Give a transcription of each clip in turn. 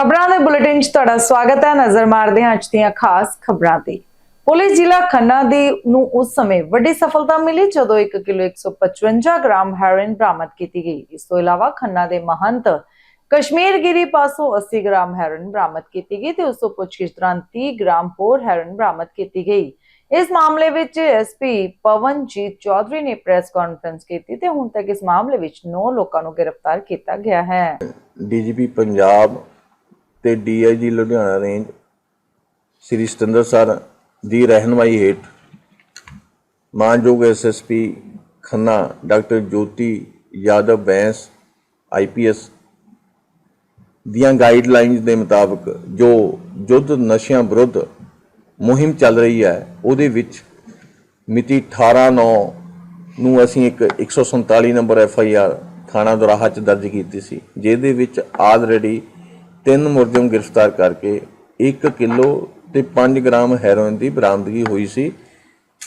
ਖਬਰਾਂ ਦੇ ਬੁਲੇਟਿਨ 'ਚ ਤੁਹਾਡਾ ਸਵਾਗਤ ਹੈ। ਨਜ਼ਰ ਮਾਰਦੇ ਹਾਂ ਅੱਜ ਦੀਆਂ ਖਾਸ ਖਬਰਾਂ ਤੇ ਪੁਲਿਸ ਜ਼ਿਲ੍ਹਾ ਖੰਨਾ ਦੇ ਨੂੰ ਉਸ ਸਮੇਂ ਵੱਡੀ ਸਫਲਤਾ ਮਿਲੀ ਜਦੋਂ 1 ਕਿਲੋ 155 ਗ੍ਰਾਮ ਹੈਰੋਇਨ ਬਰਾਮਦ ਕੀਤੀ ਗਈ। ਇਸ ਤੋਂ ਇਲਾਵਾ ਖੰਨਾ ਦੇ ਮਹੰਤ ਕਸ਼ਮੀਰ ਪਾਸੋਂ 80 ਗ੍ਰਾਮ ਹੈਰੋਇਨ ਬਰਾਮਦ ਕੀਤੀ ਗਈ ਤੇ ਉਸ ਤੋਂ ਪੁੱਛਗਿੱਛ ਦੌਰਾਨ 30 ਗ੍ਰਾਮ ਹੋਰ ਹੈਰੋਇਨ ਬਰਾਮਦ ਕੀਤੀ ਗਈ। ਇਸ ਮਾਮਲੇ ਵਿੱਚ ਐਸਪੀ ਪਵਨਜੀਤ ਚੌਧਰੀ ਨੇ ਪ੍ਰੈਸ ਕਾਨਫਰੰਸ ਕੀਤੀ ਤੇ ਹੁਣ ਤੱਕ ਇਸ ਮਾਮਲੇ ਵਿੱਚ 9 ਲੋਕਾਂ ਨੂੰ ਗ੍ਰਿਫਤਾਰ ਕੀਤਾ ਗਿਆ ਹੈ। ਡੀਜੀਪੀ ਪੰਜਾਬ ਤੇ DIG Ludhiana range Sri Satinder sir ਦੀ ਰਹਿਨਮਾਈ ਹੇਠ ਮਾਨਯੋਗ SSP Khanna, doctor Jyoti Yadav Bains IPS ਦੀਆਂ ਗਾਈਡਲਾਈਨਸ ਦੇ ਮੁਤਾਬਕ ਜੋ ਯੁੱਧ ਨਸ਼ਿਆਂ ਵਿਰੁੱਧ ਮੁਹਿੰਮ ਚੱਲ ਰਹੀ ਹੈ, ਉਹਦੇ ਵਿੱਚ ਮਿਤੀ 18/9 ਨੂੰ ਅਸੀਂ ਇੱਕ 147 ਨੰਬਰ ਐਫ ਆਈ ਆਰ ਥਾਣਾ ਦੁਰਾਹਾ ਚ ਦਰਜ ਕੀਤੀ ਸੀ, ਜਿਹਦੇ ਵਿੱਚ ਆਲਰੇਡੀ ਤਿੰਨ ਮੁਲਜ਼ਮ ਗ੍ਰਿਫਤਾਰ ਕਰਕੇ 1 ਕਿਲੋ ਤੇ 5 ਗ੍ਰਾਮ ਹੈਰੋਇਨ ਦੀ ਬਰਾਮਦਗੀ ਹੋਈ ਸੀ।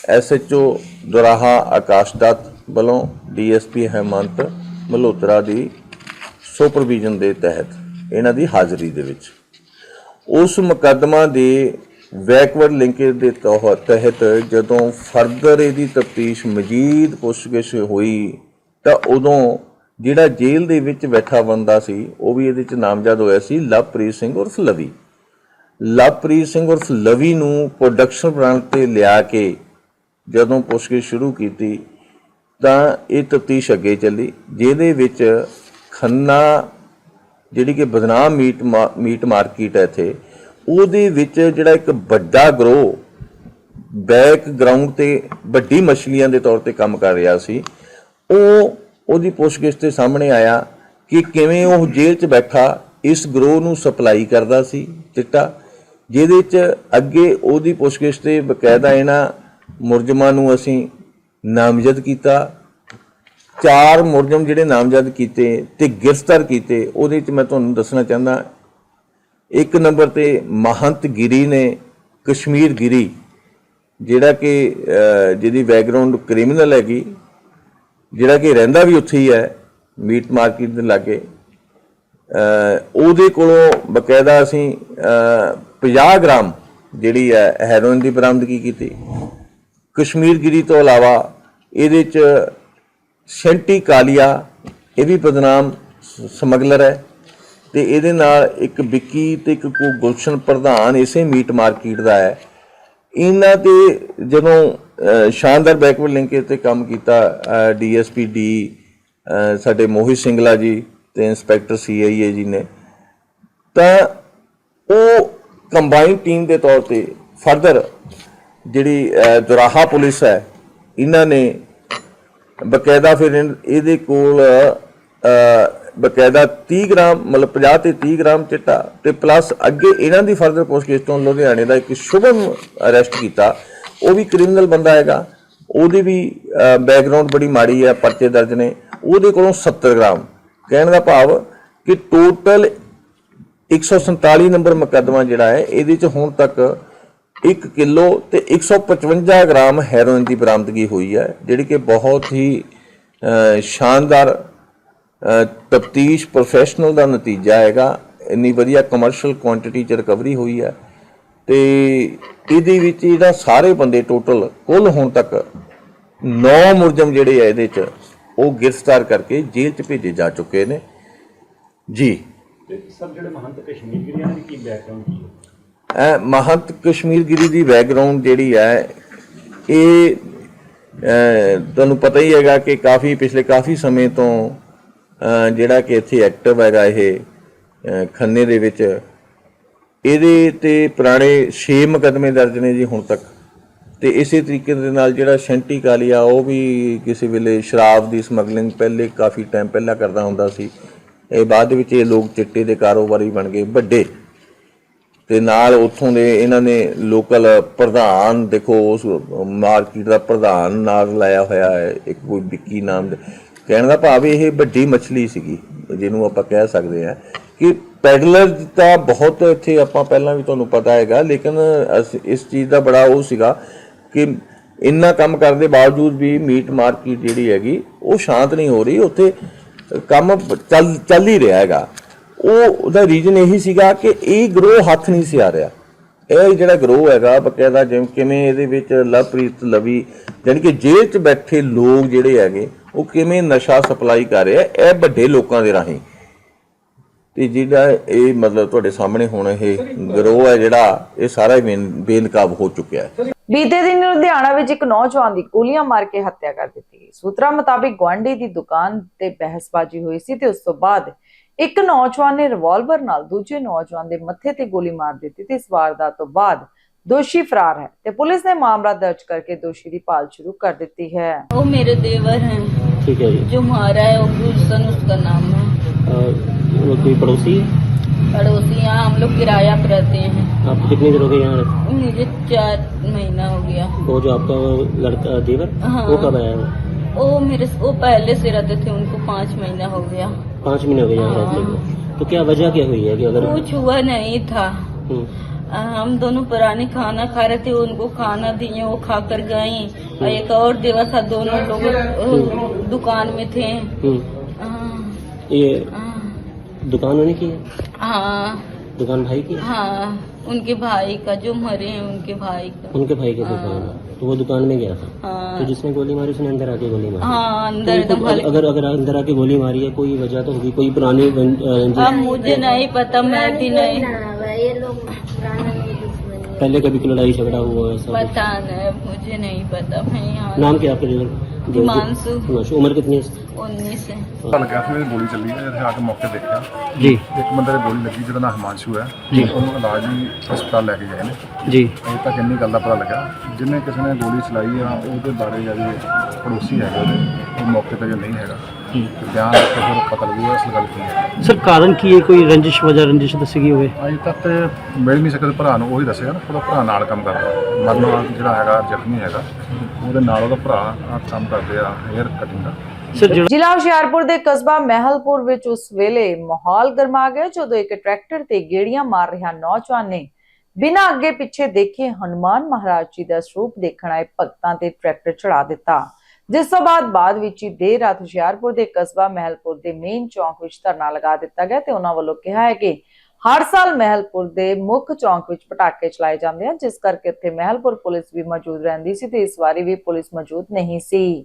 ਐਸਐਚਓ ਦੁਰਾਹਾ ਆਕਾਸ਼ ਦੱਤ ਵੱਲੋਂ ਡੀਐਸਪੀ ਹੇਮੰਤ ਮਲਹੋਤਰਾ ਦੀ ਸੁਪਰਵੀਜ਼ਨ ਦੇ ਤਹਿਤ ਇਹਨਾਂ ਦੀ ਹਾਜ਼ਰੀ ਦੇ ਵਿੱਚ। ਉਸ ਮੁਕੱਦਮਾ ਦੇ ਬੈਕਵਰਡ ਲਿੰਕੇਜ ਦੇ ਤੌਰ ਤਹਿਤ ਜਦੋਂ ਫਰਦਰ ਇਹਦੀ ਤਫਤੀਸ਼ ਮਜੀਦ ਪੁੱਛਗਿੱਛ ਹੋਈ ਤਾਂ ਉਦੋਂ ਜਿਹੜਾ ਜੇਲ੍ਹ ਦੇ ਵਿੱਚ ਬੈਠਾ ਬੰਦਾ ਸੀ, ਉਹ ਵੀ ਇਹਦੇ ਚ ਨਾਮਜ਼ਦ ਹੋਇਆ ਸੀ ਲਵਪ੍ਰੀਤ ਸਿੰਘ ਉਰਫ ਲਵੀ। ਲਵਪ੍ਰੀਤ ਸਿੰਘ ਉਰਫ ਲਵੀ ਨੂੰ ਪ੍ਰੋਡਕਸ਼ਨ ਬ੍ਰਾਂਡ ਤੇ ਲਿਆ ਕੇ ਜਦੋਂ ਪੁੱਛਗਿੱਛ ਸ਼ੁਰੂ ਕੀਤੀ, ਤਾਂ ਇਹ ਤਫਤੀਸ਼ ਅੱਗੇ ਚੱਲੀ, ਜਿਹਦੇ ਵਿੱਚ ਖੰਨਾ ਜਿਹੜੀ ਕਿ ਬਦਨਾਮ ਮੀਟ ਮਾ- ਮੀਟ ਮਾਰਕੀਟ ਹੈ ਇੱਥੇ, ਉਹਦੇ ਵਿੱਚ ਜਿਹੜਾ ਇੱਕ ਵੱਡਾ ਗਰੋ ਬੈਕਗ੍ਰਾਉਂਡ ਤੇ ਵੱਡੀ ਮਛਲੀਆਂ ਦੇ ਤੌਰ ਤੇ ਕੰਮ ਕਰ ਰਿਹਾ ਸੀ, ਉਹ ਉਹਦੀ ਪੁੱਛਗਿੱਛ ਤੇ ਸਾਹਮਣੇ ਆਇਆ ਕਿ ਕਿਵੇਂ ਉਹ ਜੇਲ੍ਹ 'ਚ ਬੈਠਾ, ਇਸ ਗਰੋਹ ਨੂੰ ਸਪਲਾਈ ਕਰਦਾ ਸੀ ਚਿੱਟਾ ਜਿਹਦੇ 'ਚ ਅੱਗੇ ਉਹਦੀ ਪੁੱਛਗਿੱਛ ਤੇ ਬਕਾਇਦਾ ਇਹਨਾਂ ਮੁਰਜਮਾਂ ਨੂੰ ਅਸੀਂ ਨਾਮਜ਼ਦ ਕੀਤਾ। ਚਾਰ ਮੁਰਜਮ ਜਿਹੜੇ ਨਾਮਜ਼ਦ ਕੀਤੇ ਤੇ ਗ੍ਰਿਫਤਾਰ ਕੀਤੇ, ਉਹਦੇ 'ਚ ਮੈਂ ਤੁਹਾਨੂੰ ਦੱਸਣਾ ਚਾਹੁੰਦਾ, ਇੱਕ ਨੰਬਰ ਤੇ ਮਹੰਤ ਗਿਰੀ ਨੇ, ਕਸ਼ਮੀਰ ਗਿਰੀ, ਜਿਹੜਾ ਕਿ ਜਿਹਦੀ ਬੈਕਗ੍ਰਾਉਂਡ ਕ੍ਰਿਮੀਨਲ ਹੈਗੀ ਜਿਹੜਾ ਕਿ ਰਹਿੰਦਾ ਵੀ ਉੱਥੇ ਹੀ ਹੈ ਮੀਟ ਮਾਰਕੀਟ ਦੇ ਲਾਗੇ। ਉਹਦੇ ਕੋਲੋਂ ਬਕਾਇਦਾ ਅਸੀਂ ਅਹ, 50 ਗ੍ਰਾਮ ਜਿਹੜੀ ਹੈ ਹੈਰੋਇਨ ਦੀ ਬਰਾਮਦਗੀ ਕੀਤੀ। ਕਸ਼ਮੀਰ ਗਿਰੀ ਤੋਂ ਇਲਾਵਾ ਇਹਦੇ ਚ ਸ਼ੈਂਟੀ ਕਾਲੀਆ ਇਹ ਵੀ ਬਦਨਾਮ ਸਮਗਲਰ ਹੈ। ਤੇ ਇਹਦੇ ਨਾਲ ਇੱਕ ਵਿੱਕੀ ਤੇ ਇੱਕ ਕੋ ਗੁਲਸ਼ਨ ਪ੍ਰਧਾਨ ਇਸੇ ਮੀਟ ਮਾਰਕੀਟ ਦਾ ਹੈ। ਇਹਨਾਂ ਤੇ ਜਦੋਂ ਸ਼ਾਨਦਾਰ ਬੈਕਵਰਡ ਲਿੰਕੇਜ ਤੇ ਕੰਮ ਕੀਤਾ ਡੀਐਸਪੀ ਡੀ ਸਾਡੇ ਮੋਹਿਤ ਸਿੰਗਲਾ ਜੀ ਤੇ ਇੰਸਪੈਕਟਰ ਸੀਆਈਏ ਜੀ ਨੇ। ਤਾਂ ਉਹ ਕੰਬਾਈਨ ਟੀਮ ਦੇ ਤੌਰ ਤੇ ਫਰਦਰ ਜਿਹੜੀ ਦੁਰਾਹਾ ਪੁਲਿਸ ਹੈ, ਇਹਨਾਂ ਨੇ ਬਕਾਇਦਾ ਫਿਰ ਇਹਦੇ ਕੋਲ ਬਕਾਇਦਾ 30 ਗ੍ਰਾਮ, ਮਤਲਬ 50 ਤੇ 30 ਗ੍ਰਾਮ ਚਿੱਟਾ ਤੇ ਪਲੱਸ ਅੱਗੇ ਇਹਨਾਂ ਦੀ ਫਰਦਰ ਪੁੱਛਗਿੱਛ ਤੋਂ ਲੁਧਿਆਣੇ ਦਾ ਇੱਕ ਸ਼ੁਭਮ ਅਰੈਸਟ ਕੀਤਾ। ਉਹ ਵੀ ਕ੍ਰਿਮੀਨਲ ਬੰਦਾ ਹੈਗਾ, ਉਹਦੀ ਵੀ ਬੈਕਗ੍ਰਾਉਂਡ ਬੜੀ ਮਾੜੀ ਹੈ, ਪਰਚੇ ਦਰਜ ਨੇ, ਉਹਦੇ ਕੋਲੋਂ 70 ਗ੍ਰਾਮ। ਕਹਿਣ ਦਾ ਭਾਵ ਕਿ ਟੋਟਲ 147 ਨੰਬਰ ਮੁਕੱਦਮਾ ਜਿਹੜਾ ਹੈ, ਇਹਦੇ ਚ ਹੁਣ ਤੱਕ 1 ਕਿਲੋ ਤੇ 155 ਗ੍ਰਾਮ ਹੈਰੋਇਨ ਦੀ ਬਰਾਮਦਗੀ ਹੋਈ ਹੈ, ਜਿਹੜੀ ਕਿ ਬਹੁਤ ਹੀ ਸ਼ਾਨਦਾਰ ਤਫਤੀਸ਼ ਪ੍ਰੋਫੈਸ਼ਨਲ ਦਾ ਨਤੀਜਾ ਹੈਗਾ। ਇੰਨੀ ਵਧੀਆ ਕਮਰਸ਼ੀਅਲ ਕੁਆਂਟੀਟੀ ਚ ਰਿਕਵਰੀ ਹੋਈ ਹੈ। ਤੇ ਇਹਦੇ ਵਿੱਚ ਜਿਹੜਾ ਸਾਰੇ ਬੰਦੇ ਟੋਟਲ ਕੁੱਲ ਹੁਣ ਤੱਕ 9 ਮੁਰਜਮ ਜਿਹੜੇ ਆ ਇਹਦੇ ਚ ਉਹ ਗ੍ਰਿਫਤਾਰ ਕਰਕੇ ਜੇਲ੍ਹ ਚ ਭੇਜੇ ਜਾ ਚੁੱਕੇ ਨੇ। ਜੀ। ਜਿਹੜੇ ਮਹੰਤ ਕਸ਼ਮੀਰ ਗਿਰੀਆਂ ਦੀ ਕੀ ਬੈਕਗ੍ਰਾਉਂਡ ਕੀ ਹੈ ਇਹ ਮਹੰਤ ਕਸ਼ਮੀਰਗਿਰੀ ਦੀ ਬੈਕਗ੍ਰਾਉਂਡ ਜਿਹੜੀ ਹੈ ਇਹ ਤੁਹਾਨੂੰ ਪਤਾ ਹੀ ਹੈਗਾ ਕਿ ਕਾਫੀ ਪਿਛਲੇ ਕਾਫੀ ਸਮੇਂ ਤੋਂ ਜਿਹੜਾ ਕਿ ਇੱਥੇ ਐਕਟਿਵ ਹੈਗਾ ਇਹ ਖੰਨੇ ਦੇ ਵਿੱਚ ਇਹਦੇ ਤੇ ਪੁਰਾਣੇ 6 ਮੁਕਦਮੇ ਦਰਜ ਨੇ ਜੀ ਹੁਣ ਤੱਕ। ਤੇ ਇਸੇ ਤਰੀਕੇ ਦੇ ਨਾਲ ਜਿਹੜਾ ਸ਼ੈਂਟੀ ਕਾਲੀਆ ਉਹ ਵੀ ਕਿਸੇ ਵੇਲੇ ਸ਼ਰਾਬ ਦੀ ਸਮਗਲਿੰਗ ਪਹਿਲੇ ਕਾਫੀ ਟਾਈਮ ਪਹਿਲਾਂ ਕਰਦਾ ਹੁੰਦਾ ਸੀ। ਇਹ ਬਾਅਦ ਵਿੱਚ ਇਹ ਲੋਕ ਚਿੱਟੇ ਦੇ ਕਾਰੋਬਾਰੀ ਬਣ ਗਏ, ਵੱਡੇ। ਤੇ ਨਾਲ ਉੱਥੋਂ ਦੇ ਇਹਨਾਂ ਨੇ ਲੋਕਲ ਪ੍ਰਧਾਨ, ਦੇਖੋ ਉਸ ਮਾਰਕੀਟ ਦਾ ਪ੍ਰਧਾਨ ਨਾਲ ਲਾਇਆ ਹੋਇਆ ਹੈ, ਇੱਕ ਕੋਈ ਵਿੱਕੀ ਨਾਮ ਦੇ। ਕਹਿਣ ਦਾ ਭਾਵ ਇਹ ਵੱਡੀ ਮੱਛਲੀ ਸੀਗੀ, ਜਿਹਨੂੰ ਆਪਾਂ ਕਹਿ ਸਕਦੇ ਹਾਂ। ਕਿ ਪੈਡਲਰ ਤਾਂ ਬਹੁਤ ਇੱਥੇ ਆਪਾਂ ਪਹਿਲਾਂ ਵੀ ਤੁਹਾਨੂੰ ਪਤਾ ਹੈਗਾ, ਲੇਕਿਨ ਅਸ- ਇਸ ਚੀਜ਼ ਦਾ ਬੜਾ ਉਹ ਸੀਗਾ ਕਿ ਇੰਨਾ ਕੰਮ ਕਰਨ ਦੇ ਬਾਵਜੂਦ ਵੀ ਮੀਟ ਮਾਰਕੀਟ ਜਿਹੜੀ ਹੈਗੀ, ਉਹ ਸ਼ਾਂਤ ਨਹੀਂ ਹੋ ਰਹੀ, ਉੱਥੇ ਕੰਮ ਚੱਲ ਚੱਲ ਹੀ ਰਿਹਾ ਹੈਗਾ। ਉਹ, ਉਹਦਾ ਰੀਜਨ ਇਹੀ ਸੀਗਾ ਕਿ ਇਹ ਗਰੋਹ ਹੱਥ ਨਹੀਂ ਸੀ ਆ ਰਿਹਾ। ਇਹ ਜਿਹੜਾ ਗਰੋਹ ਹੈਗਾ, ਬਕਾਇਦਾ ਜਿਵੇਂ ਕਿਵੇਂ ਇਹਦੇ ਵਿੱਚ ਲਵਪ੍ਰੀਤ, ਲਵੀ, ਜਾਣੀ ਕਿ ਜੇਲ੍ਹ 'ਚ ਬੈਠੇ ਲੋਕ ਜਿਹੜੇ ਹੈਗੇ, ਉਹ ਕਿਵੇਂ ਨਸ਼ਾ ਸਪਲਾਈ ਕਰ ਰਿਹਾ ਇਹ ਵੱਡੇ ਲੋਕਾਂ ਦੇ ਰਾਹੀਂ। ਤੇ ਜਿਹੜਾ ਇਹ ਮਤਲਬ ਤੁਹਾਡੇ ਸਾਹਮਣੇ ਹੁਣ ਇਹ ਗਰੋਹ ਹੈ ਜਿਹੜਾ ਇਹ ਸਾਰਾ ਹੀ ਬੇਨਕਾਬ ਹੋ ਚੁੱਕਿਆ ਹੈ। ਬੀਤੇ ਦਿਨ ਲੁਧਿਆਣਾ ਵਿੱਚ ਇੱਕ ਨੌਜਵਾਨ ਦੀ ਗੋਲੀਆਂ ਮਾਰ ਕੇ ਹੱਤਿਆ ਕਰ ਦਿੱਤੀ ਗਈ। ਸੂਤਰਾਂ ਮੁਤਾਬਿਕ ਗਵਾਂਢੀ ਦੀ ਦੁਕਾਨ ਤੇ ਬਹਿਸਬਾਜ਼ੀ ਹੋਈ ਸੀ ਤੇ ਉਸ ਤੋਂ ਬਾਅਦ ਇੱਕ ਨੌਜਵਾਨ ਨੇ ਰਿਵਾਲਵਰ ਨਾਲ ਦੂਜੇ ਨੌਜਵਾਨ ਦੇ ਮੱਥੇ ਤੇ ਗੋਲੀ ਮਾਰ ਦਿੱਤੀ ਤੇ ਇਸ ਵਾਰਦਾਤ ਤੋਂ ਬਾਅਦ ਦੋਸ਼ੀ ਫਰਾਰ ਹੈ ਤੇ ਪੁਲਿਸ ਨੇ ਮਾਮਲਾ ਦਰਜ ਕਰਕੇ ਦੋਸ਼ੀ ਦੀ ਭਾਲ ਸ਼ੁਰੂ ਕਰ ਦਿੱਤੀ ਹੈ। ਉਹ ਮੇਰੇ ਦੇਵਰ ਹਨ। ਠੀਕ ਹੈ ਜੀ। ਜੋ ਮਾਰਾ ਹੈ ਉਹ ਗੁਲਸ਼ਨ ਉਸਦਾ ਨਾਮ ਹੈ। कोई पड़ोसी है? पड़ोसी यहाँ हम लोग किराया पर रहते हैं। आप कितनी देर हो गई यहाँ? रहते? मुझे चार महीना हो गया। वो जो आपका लड़का देवर हाँ। वो कब आया वो? वो मेरे वो पहले से रहते थे उनको पाँच महीना हो गया। पाँच महीने हो गए यहाँ हाँ। रहते को तो क्या वजह क्या हुई है कि अगर कुछ हुआ नहीं था। हम्म, आ, हम दोनों पुराने खाना खा रहे थे उनको खाना दिए वो खा कर गई और एक और देवा था दोनों लोग दुकान में थे। हम्म, हाँ, ये हाँ, दुकान होने की है? हाँ। दुकान भाई की है? हाँ उनके भाई का जो मरे हैं उनके भाई का। उनके भाई की हाँ। दुकान है तो वो दुकान में गया था? हाँ। तो जिसने गोली मारी उसने अंदर आके गोली मारी। हाँ तो अंदर ये एकदम कुछ- अगर अगर अंदर आके गोली मारी है कोई वजह तो होगी? कोई पुरानी रंज- रंजिश- मुझे नहीं पता मैं भी नहीं। पहले कभी कोई लड़ाई झगड़ा हुआ है ऐसा कुछ? पता नहीं मुझे नहीं पता मैं यहाँ नाम क्या है आपके देवर जो- हिमांशु। हिमांशु उम्र कितनी है उन्नीस है ਪਤਾ ਲੱਗਿਆ ਫਿਰ ਗੋਲੀ ਚੱਲੀ ਹੈ ਇੱਥੇ ਆ ਕੇ ਮੌਕੇ ਦੇਖਿਆ जी ਇੱਕ ਬੰਦੇ ਦੇ ਗੋਲੀ ਲੱਗੀ ਜਿਹਦਾ ਨਾਮ ਹਿਮਾਂਸ਼ੂ ਹੈ ਉਹਨੂੰ ਇਲਾਜ ਲਈ ਹਸਪਤਾਲ ਲੈ ਕੇ ਗਏ ਨੇ जी ਅਜੇ ਤੱਕ ਇੰਨੀ ਗੱਲ ਦਾ ਪਤਾ ਲੱਗਾ ਜਿਹਨੇ ਕਿਸੇ ਨੇ ਗੋਲੀ ਚਲਾਈ ਆ ਉਹਦੇ ਬਾਰੇ ਅਜੇ ਪੜੋਸੀ ਹੈਗਾ ਉਹਦੇ ਉਹ ਮੌਕੇ ਤੇ ਜੇ ਨਹੀਂ ਹੈਗਾ ਤੇ ਬਿਆਨ ਦੇ ਕੇ ਫਿਰ ਪਤਾ ਲੱਗੂਗਾ ਅਸਲ ਗੱਲ ਕੀ ਹੈ ਸਰ ਕਾਰਨ ਕੀ ਹੈ? ਕੋਈ ਰੰਜਿਸ਼ ਵਜ੍ਹਾ ਰੰਜਿਸ਼ ਦੱਸੀ ਹੋਵੇ। ਅਜੇ ਤੱਕ ਤੇ ਮਿਲ ਨਹੀਂ ਸਕਦੇ ਭਰਾ ਨੂੰ ਉਹੀ ਦੱਸੇਗਾ ਨਾ ਉਹਦਾ ਭਰਾ ਨਾਲ ਕੰਮ ਕਰਦਾ। ਮਰਨ ਵਾਲਾ ਜਿਹੜਾ ਹੈਗਾ ਜ਼ਖਮੀ ਹੈਗਾ ਉਹਦੇ ਨਾਲ ਉਹਦਾ ਭਰਾ ਆਹ ਕੰਮ ਕਰਦੇ ਆ ਹੇਅਰ ਕਟਿੰਗ ਦਾ। ਸਰ ਜਿਹੜਾ ਜ਼ਿਲ੍ਹਾ ਹੁਸ਼ਿਆਰਪੁਰ ਦੇ ਕਸਬਾ ਮਹਿਲਪੁਰ ਵਿੱਚ ਉਸ ਵੇਲੇ ਮਾਹੌਲ ਗਰਮਾ ਗਿਆ ਜਦੋਂ ਇੱਕ ਟਰੈਕਟਰ ਤੇ ਗੇੜੀਆਂ ਮਾਰ ਰਿਹਾ ਨੌਜਵਾਨ ਨੇ ਬਿਨਾਂ ਅੱਗੇ ਪਿੱਛੇ ਦੇਖੇ ਹਨੂਮਾਨ ਮਹਾਰਾਜ ਜੀ ਦਾ ਸਰੂਪ ਦੇਖਣ ਆਏ ਭਗਤਾਂ ਤੇ ਟਰੈਕਟਰ ਚੜਾ ਦਿੱਤਾ। ਜਿਸ ਤੋਂ ਬਾਅਦ ਬਾਅਦ ਵਿੱਚ ਹੀ ਦੇਰ ਰਾਤ ਹੁਸ਼ਿਆਰਪੁਰ ਦੇ ਕਸਬਾ ਮਹਿਲਪੁਰ ਦੇ ਮੇਨ ਚੌਂਕ ਵਿੱਚ ਧਰਨਾ ਲਗਾ ਦਿੱਤਾ ਗਿਆ ਤੇ ਉਹਨਾਂ ਵੱਲੋਂ ਕਿਹਾ ਹੈ ਕਿ ਹਰ ਸਾਲ ਮਹਿਲਪੁਰ ਦੇ ਮੁੱਖ ਚੌਂਕ ਵਿੱਚ ਪਟਾਕੇ ਚਲਾਏ ਜਾਂਦੇ ਹਨ, ਜਿਸ ਕਰਕੇ ਇੱਥੇ ਮਹਿਲਪੁਰ ਪੁਲਿਸ ਵੀ ਮੌਜੂਦ ਰਹਿੰਦੀ ਸੀ ਤੇ ਇਸ ਵਾਰੀ ਵੀ ਪੁਲਿਸ ਮੌਜੂਦ ਨਹੀਂ ਸੀ।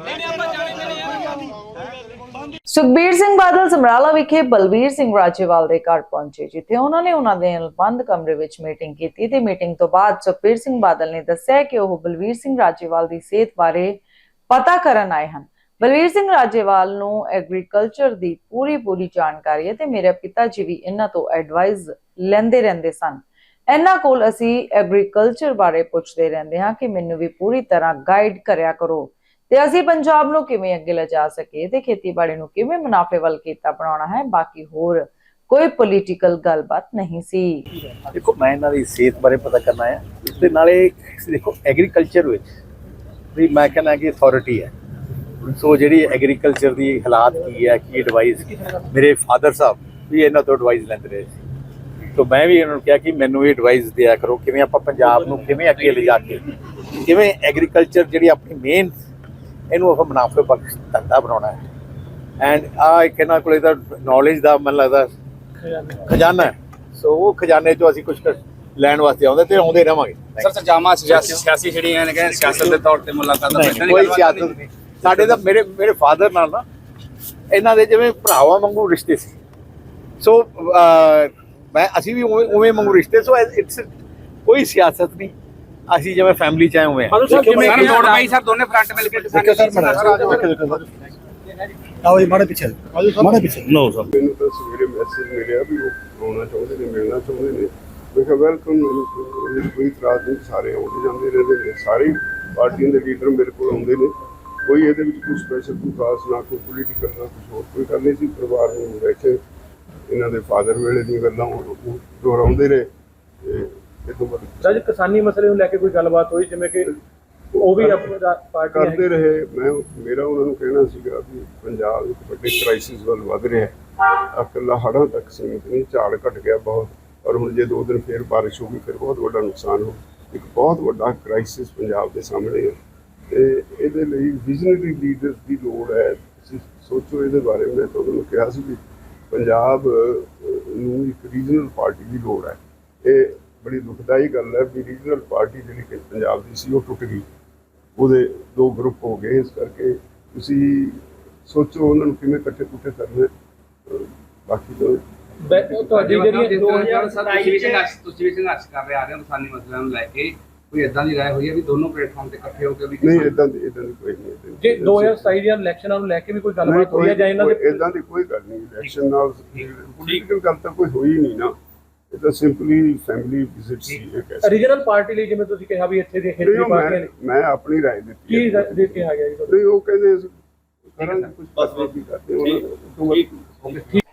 ਨਹੀਂ ਆਪਾਂ ਜਾਣੇ ਤੇ ਯਾਰ ਸੁਖਬੀਰ ਸਿੰਘ ਬਾਦਲ ਸਮਰਾਲਾ ਵਿਖੇ ਬਲਬੀਰ ਸਿੰਘ ਰਾਜੇਵਾਲ ਦੇ ਘਰ ਪਹੁੰਚੇ, ਜਿੱਥੇ ਉਹਨਾਂ ਨੇ ਉਹਨਾਂ ਦੇ ਬੰਦ ਕਮਰੇ ਵਿੱਚ ਮੀਟਿੰਗ ਕੀਤੀ ਤੇ ਮੀਟਿੰਗ ਤੋਂ ਬਾਅਦ ਸੁਖਬੀਰ ਸਿੰਘ ਬਾਦਲ ਨੇ ਦੱਸਿਆ ਕਿ ਉਹ ਬਲਬੀਰ ਸਿੰਘ ਰਾਜੇਵਾਲ ਦੀ ਸਿਹਤ ਬਾਰੇ ਪਤਾ ਕਰਨ ਆਏ ਹਨ। ਬਲਬੀਰ ਸਿੰਘ ਰਾਜੇਵਾਲ ਨੂੰ ਐਗਰੀਕਲਚਰ ਦੀ ਪੂਰੀ ਪੂਰੀ ਜਾਣਕਾਰੀ ਹੈ ਤੇ ਮੇਰੇ ਪਿਤਾ ਜੀ ਵੀ ਇਹਨਾਂ ਤੋਂ ਐਡਵਾਈਸ ਲੈਂਦੇ ਰਹਿੰਦੇ ਸਨ। ਇਹਨਾਂ ਕੋਲ ਅਸੀਂ ਐਗਰੀਕਲਚਰ ਬਾਰੇ ਪੁੱਛਦੇ ਰਹਿੰਦੇ ਹਾਂ ਕਿ ਮੈਨੂੰ ਵੀ ਪੂਰੀ ਤਰ੍ਹਾਂ ਗਾਈਡ ਕਰਿਆ ਕਰੋ। ਤੇ ਅਸੀਂ ਪੰਜਾਬ ਨੂੰ ਕਿਵੇਂ ਅੱਗੇ ਲਿਜਾ ਸਕੀਏ ਤੇ ਖੇਤੀਬਾੜੀ ਨੂੰ ਕਿਵੇਂ ਮੁਨਾਫੇ ਵੱਲ ਕੀਤਾ ਬਣਾਉਣਾ ਹੈ, ਬਾਕੀ ਹੋਰ ਕੋਈ ਪੋਲੀਟੀਕਲ ਗੱਲਬਾਤ ਨਹੀਂ ਸੀ। ਦੇਖੋ, ਮੈਂ ਇਹਨਾਂ ਦੀ ਸਿਹਤ ਬਾਰੇ ਪਤਾ ਕਰਨਾ ਹੈ ਇਸ ਨਾਲੇ ਦੇਖੋ ਐਗਰੀਕਲਚਰ ਵਿੱਚ ਵੀ ਮੈਂ ਕਹਿੰਦਾ ਕਿ ਅਥਾਰਟੀ ਹੈ। ਸੋ ਜਿਹੜੀ ਐਗਰੀਕਲਚਰ ਦੀ ਹਾਲਾਤ ਕੀ ਹੈ, ਕੀ ਐਡਵਾਈਸ ਮੇਰੇ ਫਾਦਰ ਸਾਹਿਬ ਵੀ ਇਹਨਾਂ ਤੋਂ ਐਡਵਾਈਸ ਲੈਂਦੇ ਰਹੇ ਸੀ। ਸੋ ਮੈਂ ਵੀ ਇਹਨਾਂ ਨੂੰ ਕਿਹਾ ਕਿ ਮੈਨੂੰ ਵੀ ਐਡਵਾਈਸ ਦਿਆ ਕਰੋ, ਕਿਵੇਂ ਆਪਾਂ ਪੰਜਾਬ ਨੂੰ ਕਿਵੇਂ ਅੱਗੇ ਲਿਜਾ ਕੇ, ਕਿਵੇਂ ਐਗਰੀਕਲਚਰ ਜਿਹੜੀ ਆਪਣੀ ਮੇਨ ਇਹਨੂੰ ਆਪਾਂ ਮੁਨਾਫੇ ਬਖਸ਼ ਧੰਦਾ ਬਣਾਉਣਾ ਹੈ। ਐਂਡ ਆ ਇੱਕ ਇਹਨਾਂ ਕੋਲੇ ਤਾਂ ਨੌਲੇਜ ਦਾ ਮੈਨੂੰ ਲੱਗਦਾ ਖਜ਼ਾਨਾ। ਹੈ। ਸੋ ਉਹ ਖਜ਼ਾਨੇ ਚੋਂ ਅਸੀਂ ਕੁਝ ਲੈਣ ਵਾਸਤੇ ਆਉਂਦੇ ਤੇ ਆਉਂਦੇ ਰਵਾਂਗੇ ਸਰ ਸਰਜਾਮਾ ਸਿਆਸੀ ਸਿਆਸੀ ਜਿਹੜੀਆਂ ਨੇ ਕਹਿੰਦੇ ਸਿਆਸਤ ਦੇ ਤੌਰ ਤੇ ਮੁਲਾਕਾਤ ਦਾ ਨਹੀਂ, ਕੋਈ ਸਿਆਸਤ ਨਹੀਂ। ਸਾਡੇ ਤਾਂ ਮੇਰੇ ਮੇਰੇ ਫਾਦਰ ਨਾਲ ਨਾ ਇਹਨਾਂ ਦੇ ਜਿਵੇਂ ਭਰਾਵਾਂ ਵਾਂਗੂ ਰਿਸ਼ਤੇ ਸੀ। ਸੋ ਮੈਂ ਅਸੀਂ ਵੀ ਉਵੇਂ ਉਵੇਂ ਵਾਂਗੂ ਰਿਸ਼ਤੇ ਸੋ ਇਟਸ ਕੋਈ ਸਿਆਸਤ ਨਹੀਂ। ਅਸੀਂ ਜਿਵੇਂ ਫੈਮਿਲੀ ਚ ਆਏ ਹੋਏ ਹਾਂ। ਸਰ ਲੋੜ ਪਈ ਸਰ ਦੋਨੇ ਫਰੰਟ ਮਿਲ ਕੇ ਦੇਖੋ ਸਰ ਬਣਾ ਆਓ ਜੀ ਮਾੜੇ ਪਿੱਛੇ। ਮਾੜੇ ਪਿੱਛੇ। ਮੈਨੂੰ ਤਾਂ ਸਵੇਰੇ ਮੈਸੇਜ ਮਿਲਿਆ ਵੀ ਉਹ ਆਉਣਾ ਚਾਹੁੰਦੇ ਨੇ ਮਿਲਣਾ ਚਾਹੁੰਦੇ ਨੇ। ਮੈਂ ਕਿਹਾ ਵੈਲਕਮ ਕੋਈ ਇਤਰਾਜ਼ ਨਹੀਂ ਸਾਰੇ ਆਉਂਦੇ ਜਾਂਦੇ ਰਹਿੰਦੇ ਨੇ। ਸਾਰੇ ਪਾਰਟੀਆਂ ਦੇ ਲੀਡਰ ਮੇਰੇ ਕੋਲ ਆਉਂਦੇ ਨੇ। ਕੋਈ ਇਹਦੇ ਵਿੱਚ ਕੋਈ ਸਪੈਸ਼ਲ ਕੋਈ ਖਾਸ ਨਾ ਕੋਈ ਪੋਲੀਟੀਕਲ ਨਾ ਕੁਝ ਹੋਰ ਕੋਈ ਗੱਲ ਨਹੀਂ ਸੀ। ਪਰਿਵਾਰ ਨੂੰ ਬੈਠੇ ਇਹਨਾਂ ਦੇ ਫਾਦਰ ਵੇਲੇ ਦੀਆਂ ਗੱਲਾਂ ਉਹ ਉਹ ਦੁਹਰਾਉਂਦੇ ਰਹੇ ਜਦ ਕਿਸਾਨੀ ਮਸਲੇ ਨੂੰ ਲੈ ਕੇ ਕੋਈ ਗੱਲਬਾਤ ਹੋਈ? ਜਿਵੇਂ ਕਿ ਉਹ ਵੀ ਆਪਣਾ ਪਾਰਟੀ ਕਰਦੇ ਰਹੇ। ਮੈਂ ਮੇਰਾ ਉਹਨਾਂ ਨੂੰ ਕਹਿਣਾ ਸੀਗਾ ਵੀ ਪੰਜਾਬ ਇੱਕ ਵੱਡੇ ਕ੍ਰਾਈਸਿਸ ਵੱਲ ਵੱਧ ਰਿਹਾ ਹੈ। ਇਕੱਲਾ ਹੜ੍ਹਾਂ ਤੱਕ ਸੀਮਿਤ ਨਹੀਂ ਝਾੜ ਘਟ ਗਿਆ ਬਹੁਤ। ਔਰ ਹੁਣ ਜੇ ਦੋ ਦਿਨ ਫੇਰ ਬਾਰਿਸ਼ ਹੋ ਗਈ ਫਿਰ ਬਹੁਤ ਵੱਡਾ ਨੁਕਸਾਨ ਹੋ ਇੱਕ ਬਹੁਤ ਵੱਡਾ ਕ੍ਰਾਈਸਿਸ ਪੰਜਾਬ ਦੇ ਸਾਹਮਣੇ ਹੈ। ਤੇ ਇਹਦੇ ਲਈ ਵਿਜ਼ਨਰੀ ਲੀਡਰਸ ਦੀ ਲੋੜ ਹੈ। ਤੁਸੀਂ ਸੋਚੋ ਇਹਦੇ ਬਾਰੇ। ਮੈਂ ਤੁਹਾਨੂੰ ਕਿਹਾ ਸੀ ਵੀ ਪੰਜਾਬ ਨੂੰ ਇੱਕ ਰੀਜਨਲ ਪਾਰਟੀ ਦੀ ਲੋੜ ਹੈ। ਇਹ ਬੜੀ ਦੁਖਦਾਈ ਗੱਲ ਹੈ ਵੀ ਰੀਜਨਲ ਪਾਰਟੀ ਜਿਹੜੀ ਕਿ ਪੰਜਾਬ ਦੀ ਸੀ ਉਹ ਟੁੱਟ ਗਈ। ਉਹਦੇ ਦੋ ਗਰੁੱਪ ਹੋ ਗਏ। ਇਸ ਕਰਕੇ ਤੁਸੀਂ ਸੋਚੋ ਉਹਨਾਂ ਨੂੰ ਕਿਵੇਂ ਇਕੱਠੇ ਕੁੱਠੇ ਕਰਨਾ। ਬਾਕੀ ਤਾਂ ਤੁਹਾਡੀ ਜਿਹੜੀ ਤੁਸੀਂ ਵੀ ਸੰਘਰਸ਼ ਤੁਸੀਂ ਵੀ ਸੰਘਰਸ਼ ਕਰ ਰਹੇ ਆ ਰਹੇ ਹੋ ਕਿਸਾਨੀ ਮਸਲਿਆਂ ਨੂੰ ਲੈ ਕੇ। ਕੋਈ ਇਦਾਂ ਦੀ ਰਾਏ ਹੋਈ ਹੈ ਵੀ ਦੋਨੋਂ ਪਲੇਟਫਾਰਮ ਤੇ ਇਕੱਠੇ ਹੋ ਕੇ ਵੀ ਨਹੀਂ ਇਦਾਂ ਦੀ ਇਦਾਂ ਦੀ ਕੋਈ ਨਹੀਂ ਜੇ 2027 ਦੀਆਂ ਇਲੈਕਸ਼ਨਾਂ ਨੂੰ ਲੈ ਕੇ ਵੀ ਕੋਈ ਗੱਲਬਾਤ ਹੋਈ ਹੈ ਜਾਂ ਇਹਨਾਂ ਦੇ ਇਦਾਂ ਦੀ ਕੋਈ ਗੱਲ ਨਹੀਂ। ਇਲੈਕਸ਼ਨ ਨਾਲ ਪੋਲੀਟੀਕਲ ਗੱਲ ਤਾਂ ਕੋਈ ਹੋਈ ਨਹੀਂ ਨਾ। ਇਹ ਤਾਂ ਸਿੰਪਲੀ ਫੈਮਿਲੀ ਵਿਜ਼ਿਟ ਸੀ ਇਹ ਕਹਿ ਸਕਦੇ ਰੀਜਨਲ ਪਾਰਟੀ ਲਈ ਜਿਵੇਂ ਤੁਸੀਂ ਕਿਹਾ ਵੀ ਇੱਥੇ ਦੇ ਨਹੀਂ, ਖੇਤਰੀ ਉਹ ਪਾਰਟੀਆਂ ਮੈਂ ਨੇ ਮੈਂ ਆਪਣੀ ਰਾਏ ਦਿੱਤੀ ਕੀ ਹੈ। ਦੇ ਕੇ ਆ ਗਿਆ ਜੀ ਤੁਹਾਨੂੰ? ਨਹੀਂ ਉਹ ਕਹਿੰਦੇ ਅਸੀਂ ਕਰਾਂਗੇ ਕੁਝ ਬਸ ਵੀ ਕਰਦੇ ਉਹਨਾਂ ਨੂੰ